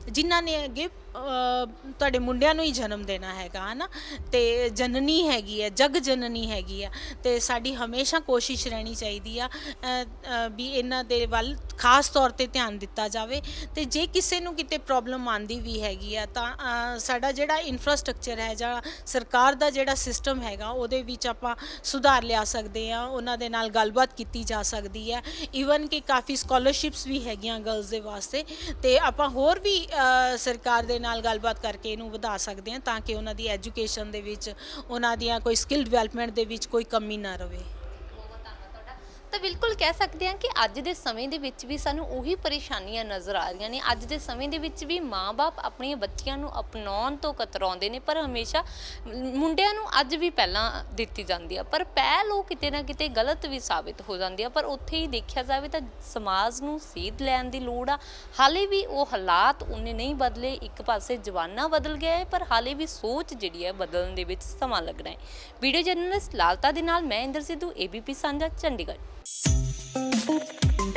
[SPEAKER 2] ਜਿਨ੍ਹਾਂ ਨੇ ਅੱਗੇ ਤੁਹਾਡੇ ਮੁੰਡਿਆਂ ਨੂੰ ਹੀ ਜਨਮ ਦੇਣਾ ਹੈਗਾ, ਹਨਾ? ਤੇ ਜਨਨੀ ਹੈਗੀ ਹੈ, ਜਗ ਜਨਨੀ ਹੈਗੀ ਆ ਤੇ ਸਾਡੀ ਹਮੇਸ਼ਾ ਕੋਸ਼ਿਸ਼ ਰਹਿਣੀ ਚਾਹੀਦੀ ਆ ਵੀ ਇਹਨਾਂ ਦੇ ਵੱਲ ਖਾਸ ਤੌਰ ਤੇ ਧਿਆਨ ਦਿੱਤਾ ਜਾਵੇ। ਤੇ ਜੇ ਕਿਸੇ ਨੂੰ ਕਿਤੇ ਪ੍ਰੋਬਲਮ ਆਂਦੀ ਵੀ ਹੈਗੀ ਆ, ਤਾਂ ਸਾਡਾ ਜਿਹੜਾ ਇਨਫਰਾਸਟ੍ਰਕਚਰ ਹੈ ਜਾਂ ਸਰਕਾਰ ਦਾ ਜਿਹੜਾ ਸਿਸਟਮ ਹੈਗਾ, ਉਹਦੇ ਵਿੱਚ ਆਪਾਂ ਸੁਧਾਰ ਲਿਆ ਸਕਦੇ ਆ, ਉਹਨਾਂ ਦੇ ਨਾਲ ਗੱਲਬਾਤ ਕੀਤੀ ਜਾ ਸਕਦੀ ਹੈ। ਈਵਨ ਕਿ ਕਾਫੀ ਸਕਾਲਰਸ਼ਿਪਸ ਵੀ ਹੈਗੀਆਂ ਗਰਲਸ ਦੇ ਵਾਸਤੇ, ਤੇ ਆਪਾਂ ਹੋਰ ਵੀ ਸਰਕਾਰ ਦੇ ਨਾਲ ਗੱਲਬਾਤ ਕਰਕੇ ਇਹਨੂੰ ਵਧਾ ਸਕਦੇ ਹਾਂ ਤਾਂ ਕਿ ਉਹਨਾਂ ਦੀ ਐਜੂਕੇਸ਼ਨ ਦੇ ਵਿੱਚ ਉਹਨਾਂ ਦੀਆਂ ਕੋਈ ਸਕਿੱਲ ਡਿਵੈਲਪਮੈਂਟ ਦੇ ਵਿੱਚ ਕੋਈ ਕਮੀ ਨਾ ਰਵੇ।
[SPEAKER 3] ਤਾਂ ਬਿਲਕੁਲ ਕਹਿ ਸਕਦੇ ਹਾਂ ਕਿ ਅੱਜ ਦੇ ਸਮੇਂ ਦੇ ਵਿੱਚ ਵੀ ਸਾਨੂੰ ਉਹੀ ਪਰੇਸ਼ਾਨੀਆਂ ਨਜ਼ਰ ਆ ਰਹੀਆਂ ਨੇ। ਅੱਜ ਦੇ ਸਮੇਂ ਦੇ ਵਿੱਚ ਵੀ ਮਾਪੇ ਆਪਣੀਆਂ ਬੱਚੀਆਂ ਨੂੰ ਅਪਣਾਉਣ ਤੋਂ ਕਤਰਾਉਂਦੇ ਨੇ, ਪਰ ਹਮੇਸ਼ਾ ਮੁੰਡਿਆਂ ਨੂੰ ਅੱਜ ਵੀ ਪਹਿਲਾਂ ਦਿੱਤੀ ਜਾਂਦੀ ਆ। ਪਰ ਪਹਿਲ ਉਹ ਕਿਤੇ ਨਾ ਕਿਤੇ ਗਲਤ ਵੀ ਸਾਬਿਤ ਹੋ ਜਾਂਦੀ ਆ। ਪਰ ਉੱਥੇ ਹੀ ਦੇਖਿਆ ਜਾਵੇ ਤਾਂ ਸਮਾਜ ਨੂੰ ਸੇਧ ਲੈਣ ਦੀ ਲੋੜ ਆ। ਹਾਲੇ ਵੀ ਉਹ ਹਾਲਾਤ ਉਹਨੇ ਨਹੀਂ ਬਦਲੇ, ਇੱਕ ਪਾਸੇ ਜਵਾਨਾ ਬਦਲ ਗਿਆ ਹੈ, ਪਰ ਹਾਲੇ ਵੀ ਸੋਚ ਜਿਹੜੀ ਹੈ ਬਦਲਣ ਦੇ ਵਿੱਚ ਸਮਾਂ ਲੱਗਣਾ ਹੈ। ਵੀਡੀਓ ਜਰਨਲਿਸਟ ਲਾਲਤਾ ਦੇ ਨਾਲ ਮੈਂ ਇੰਦਰ ਸਿੱਧੂ, ਏਬੀਪੀ ਸਾਂਝਾ, ਚੰਡੀਗੜ੍ਹ। フフフ。